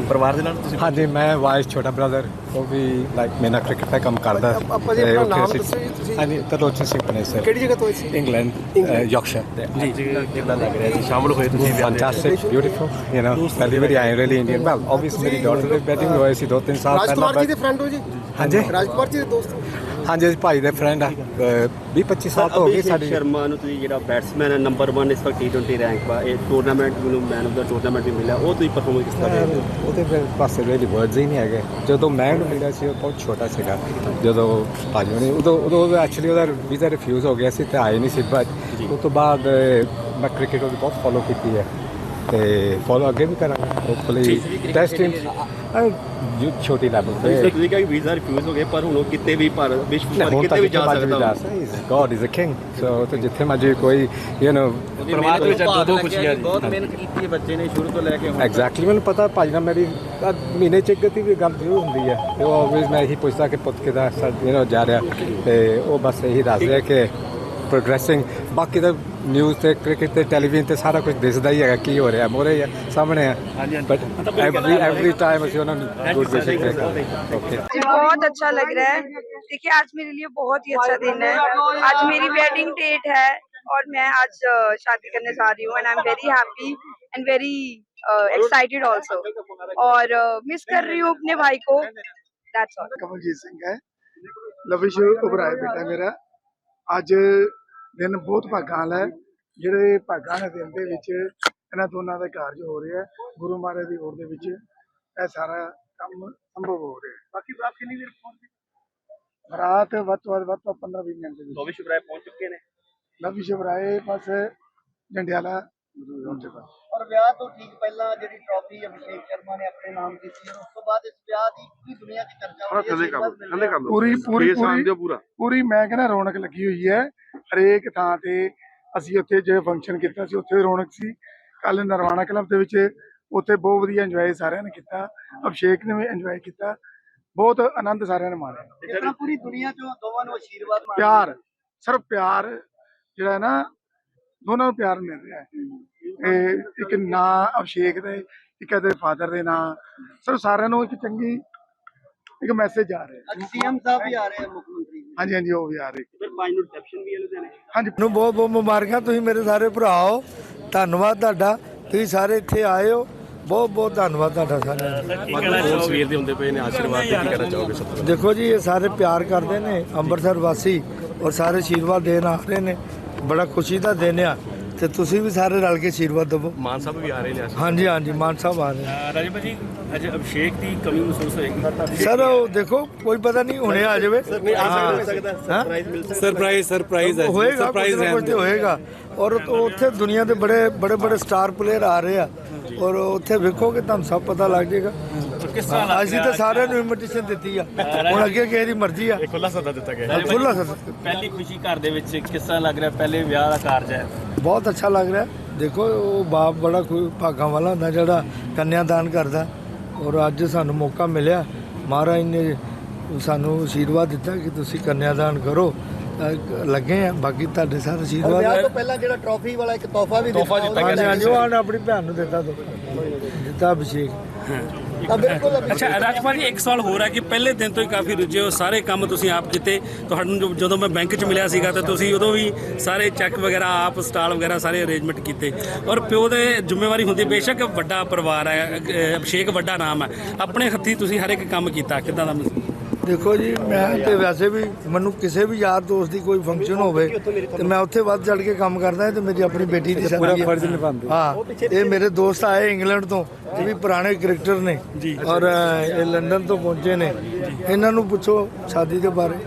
ਪਰਿਵਾਰ ਦੇ ਨਾਲ ਤੁਸੀਂ ਹਾਂਜੀ ਮੈਂ ਵਾਇਸ ਛੋਟਾ ਬ੍ਰਦਰ ਉਹ ਵੀ ਲਾਈਕ ਮੇਨਾ ਕ੍ਰਿਕਟ ਦਾ ਕੰਮ ਕਰਦਾ। ਆਪਾਂ ਜੀ ਤੇ ਆਪਣਾ ਨਾਮ ਦੱਸੋ ਜੀ ਤੁਸੀਂ। ਹਾਂਜੀ ਤਰਲੋਚਨ ਸਿੰਘ ਪਨੇ ਸਰ ਕਿਹੜੀ ਜਗ੍ਹਾ ਤੋਂ ਸੀ? ਇੰਗਲੈਂਡ ਯਾਰਕਸ਼ਾਇਰ ਜੀ। ਕਿੱਦਾਂ ਲੱਗ ਰਿਹਾ ਜੀ? ਸ਼ਾਮਲ ਹੋਏ ਤੁਸੀਂ Fantastic, beautiful, you know, ਪਹਿਲੀ ਵਾਰੀ ਆਏ really Indian. Well, obviously ਮੇਰੀ daughter ਦੇ wedding ਹੋਏ ਸੀ ਦੋ ਤਿੰਨ ਸਾਲ ਪਹਿਲਾਂ ਰਾਜਕੁਮਾਰ ਜੀ ਦੇ ਫਰੈਂਡ ਹੋ ਜੀ। ਹਾਂਜੀ। ਰਾਜਕੁਮਾਰ ਜੀ ਦੇ ਦੋਸਤ। ਹੋ? ਹਾਂਜੀ ਅਸੀਂ ਭਾਈ ਦੇ ਫਰੈਂਡ ਆ। 20 25 ਸਾਲ ਤੋਂ ਹੋ ਗਏ ਸਾਡੀ ਸ਼ਰਮਾ ਨੂੰ ਤੁਸੀਂ ਜਿਹੜਾ ਬੈਟਸਮੈਨ ਹੈ ਨੰਬਰ 1 ਇਸ ਵਕਤ T20 ਰੈਂਕ ਵਾ। ਇਹ ਟੂਰਨਾਮੈਂਟ ਨੂੰ ਮੈਨ ਆਫ ਦਾ ਟੂਰਨਾਮੈਂਟ ਵੀ ਮਿਲਿਆ। ਉਹ ਤੁਸੀਂ ਪਰਫਾਰਮੈਂਸ ਕਿਸ ਤਰ੍ਹਾਂ ਦੇ ਉਹਦੇ ਫਿਰ ਪਾਸੇ really words ਹੀ ਨਹੀਂ ਹੈਗੇ। ਜਦੋਂ ਮੈਂ ਉਹਨੂੰ ਮਿਲਿਆ ਸੀ ਉਹ ਬਹੁਤ ਛੋਟਾ ਸੀਗਾ। ਜਦੋਂ ਭਾਜੀ ਨੇ ਉਦੋਂ ਉਦੋਂ ਐਕਚੁਅਲੀ ਉਹਦਾ ਵੀਜ਼ਾ ਰਿਫਿਊਜ਼ ਹੋ ਗਿਆ ਸੀ ਤੇ ਆਏ ਨਹੀਂ ਸੀ ਬਟ ਉਸ ਤੋਂ ਬਾਅਦ ਮੈਂ ਕ੍ਰਿਕਟ ਉਹਦੀ ਬਹੁਤ ਫੋਲੋ ਕੀਤੀ ਹੈ। ਤੇ ਫੋਲੋ ਅੱਗੇ ਵੀ ਕਰਾਂਗਾ ਹੋਪਫੁਲੀ ਟੈਸਟ ਟੀਮ ਛੋਟੀ ਲੈਵਲ ਤੇ ਤੁਸੀਂ ਕਿਹਾ ਕਿ ਵੀਜ਼ਾ ਰਿਫਿਊਜ਼ ਹੋ ਗਏ ਪਰ ਹੁਣ ਉਹ ਕਿਤੇ ਵੀ ਭਾਰਤ ਵਿਸ਼ਵ ਭਰ ਕਿਤੇ ਵੀ ਜਾ ਸਕਦਾ। God is a king so ਤੇ ਜਿੱਥੇ ਮਰਜ਼ੀ ਕੋਈ ਯੂ ਪਰਿਵਾਰ ਦੇ ਵਿੱਚ ਦੋ ਦੋ ਖੁਸ਼ੀਆਂ ਬਹੁਤ ਮਿਹਨਤ ਕੀਤੀ ਹੈ ਬੱਚੇ ਨੇ ਸ਼ੁਰੂ ਤੋਂ ਲੈ ਕੇ ਹੁਣ ਐਗਜ਼ੈਕਟਲੀ ਮੈਨੂੰ ਪਤਾ ਭਾਜੀ ਨਾਲ ਮੇਰੀ ਮਹੀਨੇ ਚ ਇੱਕ ਗਤੀ ਵੀ ਗੱਲ ਜ਼ਰੂਰ ਹੁੰਦੀ ਹੈ। ਤੇ ਉਹ ਆਲਵੇਜ਼ ਮੈਂ ਇਹੀ ਪੁੱਛਦਾ ਕਿ ਪੁੱਤ ਕਿਦਾ ਯੂ ਨੋ ਜਾ ਰਿਹਾ। ਤੇ ਉਹ ਬਸ ਇਹੀ ਦੱਸ ਰਿਹਾ ਕਿ ਪ੍ਰੋਗਰੈਸਿੰਗ ਬਾਕੀ ਤਾਂ ਨਿਊਜ਼ ਤੇ ਕ੍ਰਿਕਟ ਤੇ ਟੈਲੀਵਿਜ਼ਨ ਤੇ ਸਾਰਾ ਕੁਝ ਦਿਸਦਾ ਹੀ ਹੈਗਾ ਕੀ ਹੋ ਰਿਹਾ ਮੋਰੇ ਹੀ ਹੈ ਸਾਹਮਣੇ ਹੈ ਬਟ ਐਵਰੀ ਐਵਰੀ ਟਾਈਮ ਅਸੀਂ ਉਹਨਾਂ ਨੂੰ ਗੁੱਡ ਵਿਸ਼ ਕਰਦੇ ਓਕੇ बहुत अच्छा लग रहा है देखिए आज मेरे लिए बहुत ही अच्छा दिन है आज मेरी वेडिंग डेट है और मैं आज अ, शादी करने जा रही हूँ and I am very happy and very excited also और मिस कर रही हूँ अपने भाई को दैट्स ऑल ਕਮਲਜੀਤ ਸਿੰਘ ਹੈ ਲਵਿਸ਼ ਉਬਰਾਏ ਬੇਟਾ ਮੇਰਾ ਅੱਜ ਦਿਨ ਬਹੁਤ ਭਾਗਾਂ ਹੈ। ਜਿਹੜੇ ਭਾਗਾਂ ਦੇ ਦਿਨ ਦੇ ਵਿੱਚ ਇਹਨਾਂ ਦੋਨਾਂ ਦਾ ਕਾਰਜ ਹੋ ਰਿਹਾ ਗੁਰੂ ਮਹਾਰਾਜ ਦੀ ਓਰ ਦੇ ਵਿੱਚ ਇਹ ਸਾਰਾ ਕੰਮ ਸੰਭਵ ਹੋ ਰਿਹਾ ਬਾਕੀ ਬਰਾਤ ਕਿੰਨੀ ਦੇਰ ਪਹੁੰਚੀ ਬਰਾਤ ਵੱਧ ਤੋਂ ਵੱਧ ਵੱਧ ਤੋਂ 15 20 ਮਿੰਟ ਦੇ ਵਿੱਚ। ਦੋਵੇਂ ਸ਼ੁਭਰਾਏ ਪਹੁੰਚ ਚੁੱਕੇ ਨੇ। ਲਵਿਸ਼ ਉਬਰਾਏ ਬਸ ਜੰਡਿਆਲਾ ਔਰ ਵਿਆਹ ਤੋਂ ਠੀਕ ਪਹਿਲਾਂ ਜਿਹੜੀ ਟਰਾਫੀ ਅਭਿਸ਼ੇਕ ਸ਼ਰਮਾ ਨੇ ਆਪਣੇ ਨਾਮ ਕੀਤੀ ਔਰ ਉਸ ਤੋਂ ਬਾਅਦ ਇਸ ਵਿਆਹ ਦੀ ਪੂਰੀ ਦੁਨੀਆ 'ਚ ਚਰਚਾ ਹੋ ਰਹੀ ਹੈ ਪੂਰੀ ਪੂਰੀ ਪੂਰੀ ਪੂਰੀ। ਮੈਂ ਕਹਿੰਦਾ ਰੌਣਕ ਲੱਗੀ ਹੋਈ ਹੈ ਹਰੇਕ ਥਾਂ ਤੇ ਅਸੀਂ ਉੱਥੇ ਜੇ ਫੰਕਸ਼ਨ ਕੀਤਾ ਸੀ ਉੱਥੇ ਰੌਣਕ ਸੀ। ਕੱਲ ਨਰਵਾਣਾ ਕਲੱਬ ਦੇ ਵਿੱਚ ਉੱਥੇ ਬਹੁਤ ਵਧੀਆ ਇੰਜੋਏ ਸਾਰਿਆਂ ਨੇ ਕੀਤਾ। ਅਭਿਸ਼ੇਕ ਨੇ ਵੀ ਇੰਜੋਏ ਕੀਤਾ। ਬਹੁਤ ਆਨੰਦ ਸਾਰਿਆਂ ਨੇ ਮਾਣਿਆ। ਇਸ ਤਰ੍ਹਾਂ ਪੂਰੀ ਦੁਨੀਆ 'ਚੋਂ ਦੋਵਾਂ ਨੂੰ ਆਸ਼ੀਰਵਾਦ ਪਿਆਰ ਸਿਰਫ ਪਿਆਰ ਜਿਹੜਾ ਹੈ ਨਾ ਦੋਨਾਂ ਨੂੰ ਪਿਆਰ ਮਿਲ ਰਿਹਾ ਹੈ। ਇਹ ਇੱਕ ਨਾਂ ਅਭਿਸ਼ੇਕ ਦੇ ਇੱਕ ਇਹਦੇ ਫਾਦਰ ਦੇ ਨਾਂ। ਸਿਰਫ ਸਾਰਿਆਂ ਨੂੰ ਇੱਕ ਚੰਗੀ ਇੱਕ ਮੈਸੇਜ ਆ ਰਿਹਾ ਅੱਜ ਸੀਐਮ ਸਾਹਿਬ ਵੀ ਆ ਰਹੇ ਹਨ ਮੁੱਖ ਮੰਤਰੀ ਜੀ। ਹਾਂਜੀ ਹਾਂਜੀ ਉਹ ਵੀ ਆ ਰਹੇ। ਫਿਰ ਪੰਜ ਨੂੰ ਰਿਸੈਪਸ਼ਨ ਵੀ ਹੈ ਲੁਧਿਆਣੇ ਹਾਂਜੀ। ਨੂੰ ਬਹੁਤ ਬਹੁਤ ਮੁਬਾਰਕਾਂ ਤੁਸੀਂ ਮੇਰੇ ਸਾਰੇ ਭਰਾ ਹੋ। ਧੰਨਵਾਦ ਤੁਹਾਡਾ। ਤੁਸੀਂ ਸਾਰੇ ਇੱਥੇ ਆਏ ਹੋ। ਬਹੁਤ ਬਹੁਤ ਧੰਨਵਾਦ ਤੁਹਾਡਾ ਸਾਰਿਆਂ ਦਾ। ਸਵੇਰ ਦੇ ਹੁੰਦੇ ਪਏ ਨੇ ਆਸ਼ੀਰਵਾਦ ਦੇ ਕੀ ਕਹਿਣਾ ਚਾਹੋਗੇ ਸਭ ਤੋਂ? ਦੇਖੋ ਜੀ ਇਹ ਸਾਰੇ ਪਿਆਰ ਕਰਦੇ ਨੇ ਅੰਮ੍ਰਿਤਸਰ ਵਾਸੀ ਔਰ ਸਾਰੇ ਆਸ਼ੀਰਵਾਦ ਦੇਣ ਆ ਰਹੇ ਨੇ। ਬੜਾ ਖੁਸ਼ੀ ਦਾ ਦਿਨ ਆ ਤੇ ਤੁਸੀਂ ਵੀ ਸਾਰੇ ਰਲ ਕੇ ਆਸ਼ੀਰਵਾਦ ਦਿਵੋ। ਮਾਨ ਸਾਹਿਬ ਵੀ ਆ ਰਹੇ ਨੇ ਹਾਂਜੀ ਹਾਂਜੀ ਮਾਨ ਸਾਹਿਬ ਆ ਰਹੇ ਨੇ। ਰਾਜੀਵ ਜੀ ਅੱਜ ਅਭਿਸ਼ੇਕ ਦੀ ਕਮੀ ਮਹਿਸੂਸ ਹੋਏਗੀ। ਸਰ ਉਹ ਦੇਖੋ ਕੋਈ ਪਤਾ ਨਹੀਂ ਹੁਣੇ ਆ ਜਾਵੇ। ਨਹੀਂ ਆ ਸਕਦਾ ਸਕਦਾ ਸਰਪ੍ਰਾਈਜ਼ ਮਿਲ ਸਕਦਾ। ਸਰਪ੍ਰਾਈਜ਼ ਸਰਪ੍ਰਾਈਜ਼ ਹੋਏਗਾ ਸਰਪ੍ਰਾਈਜ਼ ਕੁਝ ਤੇ ਹੋਏਗਾ। ਔਰ ਉਹ- ਉੱਥੇ ਦੁਨੀਆ ਦੇ ਬੜੇ ਬੜੇ ਬੜੇ ਸਟਾਰ ਪਲੇਅਰ ਆ ਰਹੇ ਆ। ਔਰ ਉੱਥੇ ਵੇਖੋਗੇ ਤੁਹਾਨੂੰ ਸਭ ਪਤਾ ਲੱਗ ਜਾਏਗਾ। ਹਾਂ, ਅਸੀਂ ਤਾਂ ਸਾਰਿਆਂ ਨੂੰ ਇਨਵੀਟੇਸ਼ਨ ਦਿੱਤੀ ਆ। ਹੁਣ ਅੱਗੇ ਕਿਸੇ ਦੀ ਮਰਜ਼ੀ ਆ। ਖੁੱਲਾ ਸੱਦਾ ਦਿੱਤਾ ਗਿਆ। ਖੁੱਲਾ ਸਰ ਪਹਿਲੀ ਖੁਸ਼ੀ ਘਰ ਦੇ ਵਿੱਚ ਕਿਸ ਤਰ੍ਹਾਂ ਲੱਗ ਰਿਹਾ? ਪਹਿਲੇ ਵਿਆਹ ਦਾ ਕਾਰਜ ਹੈ। ਬਹੁਤ ਅੱਛਾ ਲੱਗ ਰਿਹਾ। ਦੇਖੋ ਉਹ ਬਾਪ ਬੜਾ ਕੋਈ ਭਾਗਾਂ ਵਾਲਾ ਹੁੰਦਾ ਜਿਹੜਾ ਕੰਨਿਆਦਾਨ ਕਰਦਾ। ਔਰ ਅੱਜ ਸਾਨੂੰ ਮੌਕਾ ਮਿਲਿਆ। ਮਹਾਰਾਜ ਨੇ ਸਾਨੂੰ ਆਸ਼ੀਰਵਾਦ ਦਿੱਤਾ ਕਿ ਤੁਸੀਂ ਕੰਨਿਆਦਾਨ ਕਰੋ। ਲੱਗੇ ਆ। ਬਾਕੀ ਤੁਹਾਡੇ ਸਾਰੇ ਆਸ਼ੀਰਵਾਦ ਵਿਆਹ ਤੋਂ ਪਹਿਲਾਂ ਜਿਹੜਾ ਟਰੋਫੀ ਵਾਲਾ ਇੱਕ ਤੋਹਫਾ ਵੀ ਦਿੱਤਾ ਉਹ ਆਣ ਆਪਣੀ ਭੈਣ ਨੂੰ ਦਿੱਤਾ ਦੋ। ਦਿੱਤਾ ਅਭਿਸ਼ੇਕ। ਤਾਂ ਬਿਲਕੁਲ ਅੱਛਾ ਰਾਜਪਾਲ ਜੀ, ਇੱਕ ਸਵਾਲ ਹੋਰ ਹੈ ਕਿ ਪਹਿਲੇ ਦਿਨ ਤੋਂ ਹੀ ਕਾਫੀ ਰੁੱਝੇ ਹੋ, ਸਾਰੇ ਕੰਮ ਤੁਸੀਂ ਆਪ ਕੀਤੇ। ਤੁਹਾਨੂੰ ਜੋ- ਜਦੋਂ ਮੈਂ ਬੈਂਕ 'ਚ ਮਿਲਿਆ ਸੀਗਾ ਤਾਂ ਤੁਸੀਂ ਉਦੋਂ ਵੀ ਸਾਰੇ ਚੈੱਕ ਵਗੈਰਾ, ਆਪ ਸਟਾਲ ਵਗੈਰਾ ਸਾਰੇ ਅਰੇਂਜਮੈਂਟ ਕੀਤੇ। ਔਰ ਪਿਓ ਦੇ ਜ਼ਿੰਮੇਵਾਰੀ ਹੁੰਦੀ ਬੇਸ਼ੱਕ ਵੱਡਾ ਪਰਿਵਾਰ ਹੈ ਅਭਿਸ਼ੇਕ ਵੱਡਾ ਨਾਮ ਹੈ। ਆਪਣੇ ਹੱਥੀ ਤੁਸੀਂ ਹਰ ਇੱਕ ਕੰਮ ਕੀਤਾ, ਕਿਦਾਂ ਦਾ ਦੇਖੋ ਜੀ ਮੈਂ ਤੇ ਵੈਸੇ ਵੀ ਮੈਨੂੰ ਕਿਸੇ ਵੀ ਯਾਰ ਦੋਸਤ ਦੀ ਕੋਈ ਫੰਕਸ਼ਨ ਹੋਵੇ ਤੇ ਮੈਂ ਉੱਥੇ ਵੱਧ ਚੜ ਕੇ ਕੰਮ ਕਰਦਾ ਤੇ ਮੇਰੀ ਆਪਣੀ ਬੇਟੀ ਦੀ ਸ਼ਾਦੀ ਹੈ। ਫਰਜ਼ ਨਿਭਾਉਂਦੇ ਹੋ। ਇਹ ਮੇਰੇ ਦੋਸਤ ਆਏ ਇੰਗਲੈਂਡ ਤੋਂ ਇਹ ਵੀ ਪੁਰਾਣੇ ਕ੍ਰਿਕਟਰ ਨੇ ਔਰ ਇਹ ਲੰਡਨ ਤੋਂ ਪਹੁੰਚੇ ਨੇ। ਇਹਨਾਂ ਨੂੰ ਪੁੱਛੋ ਸ਼ਾਦੀ ਦੇ ਬਾਰੇ।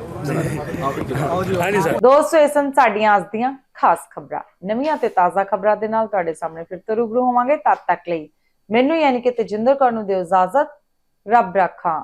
ਹਾਂਜੀ ਸਰ ਦੋਸਤੋ ਇਹ ਸਨ ਸਾਡੀਆਂ ਅੱਜ ਦੀਆਂ ਖਾਸ ਖਬਰਾਂ। ਨਵੀਆਂ ਤੇ ਤਾਜ਼ਾ ਖਬਰਾਂ ਦੇ ਨਾਲ ਤੁਹਾਡੇ ਸਾਹਮਣੇ ਫਿਰ ਤੋਂ ਰੂਬਰੂ ਹੋਵਾਂਗੇ। ਤਦ ਤੱਕ ਲਈ ਮੈਨੂੰ ਯਾਨੀ ਕਿ ਤੇਜਿੰਦਰ ਕੌਰ ਨੂੰ ਦਿਓ ਇਜਾਜ਼ਤ। ਰੱਬ ਰਾਖਾ।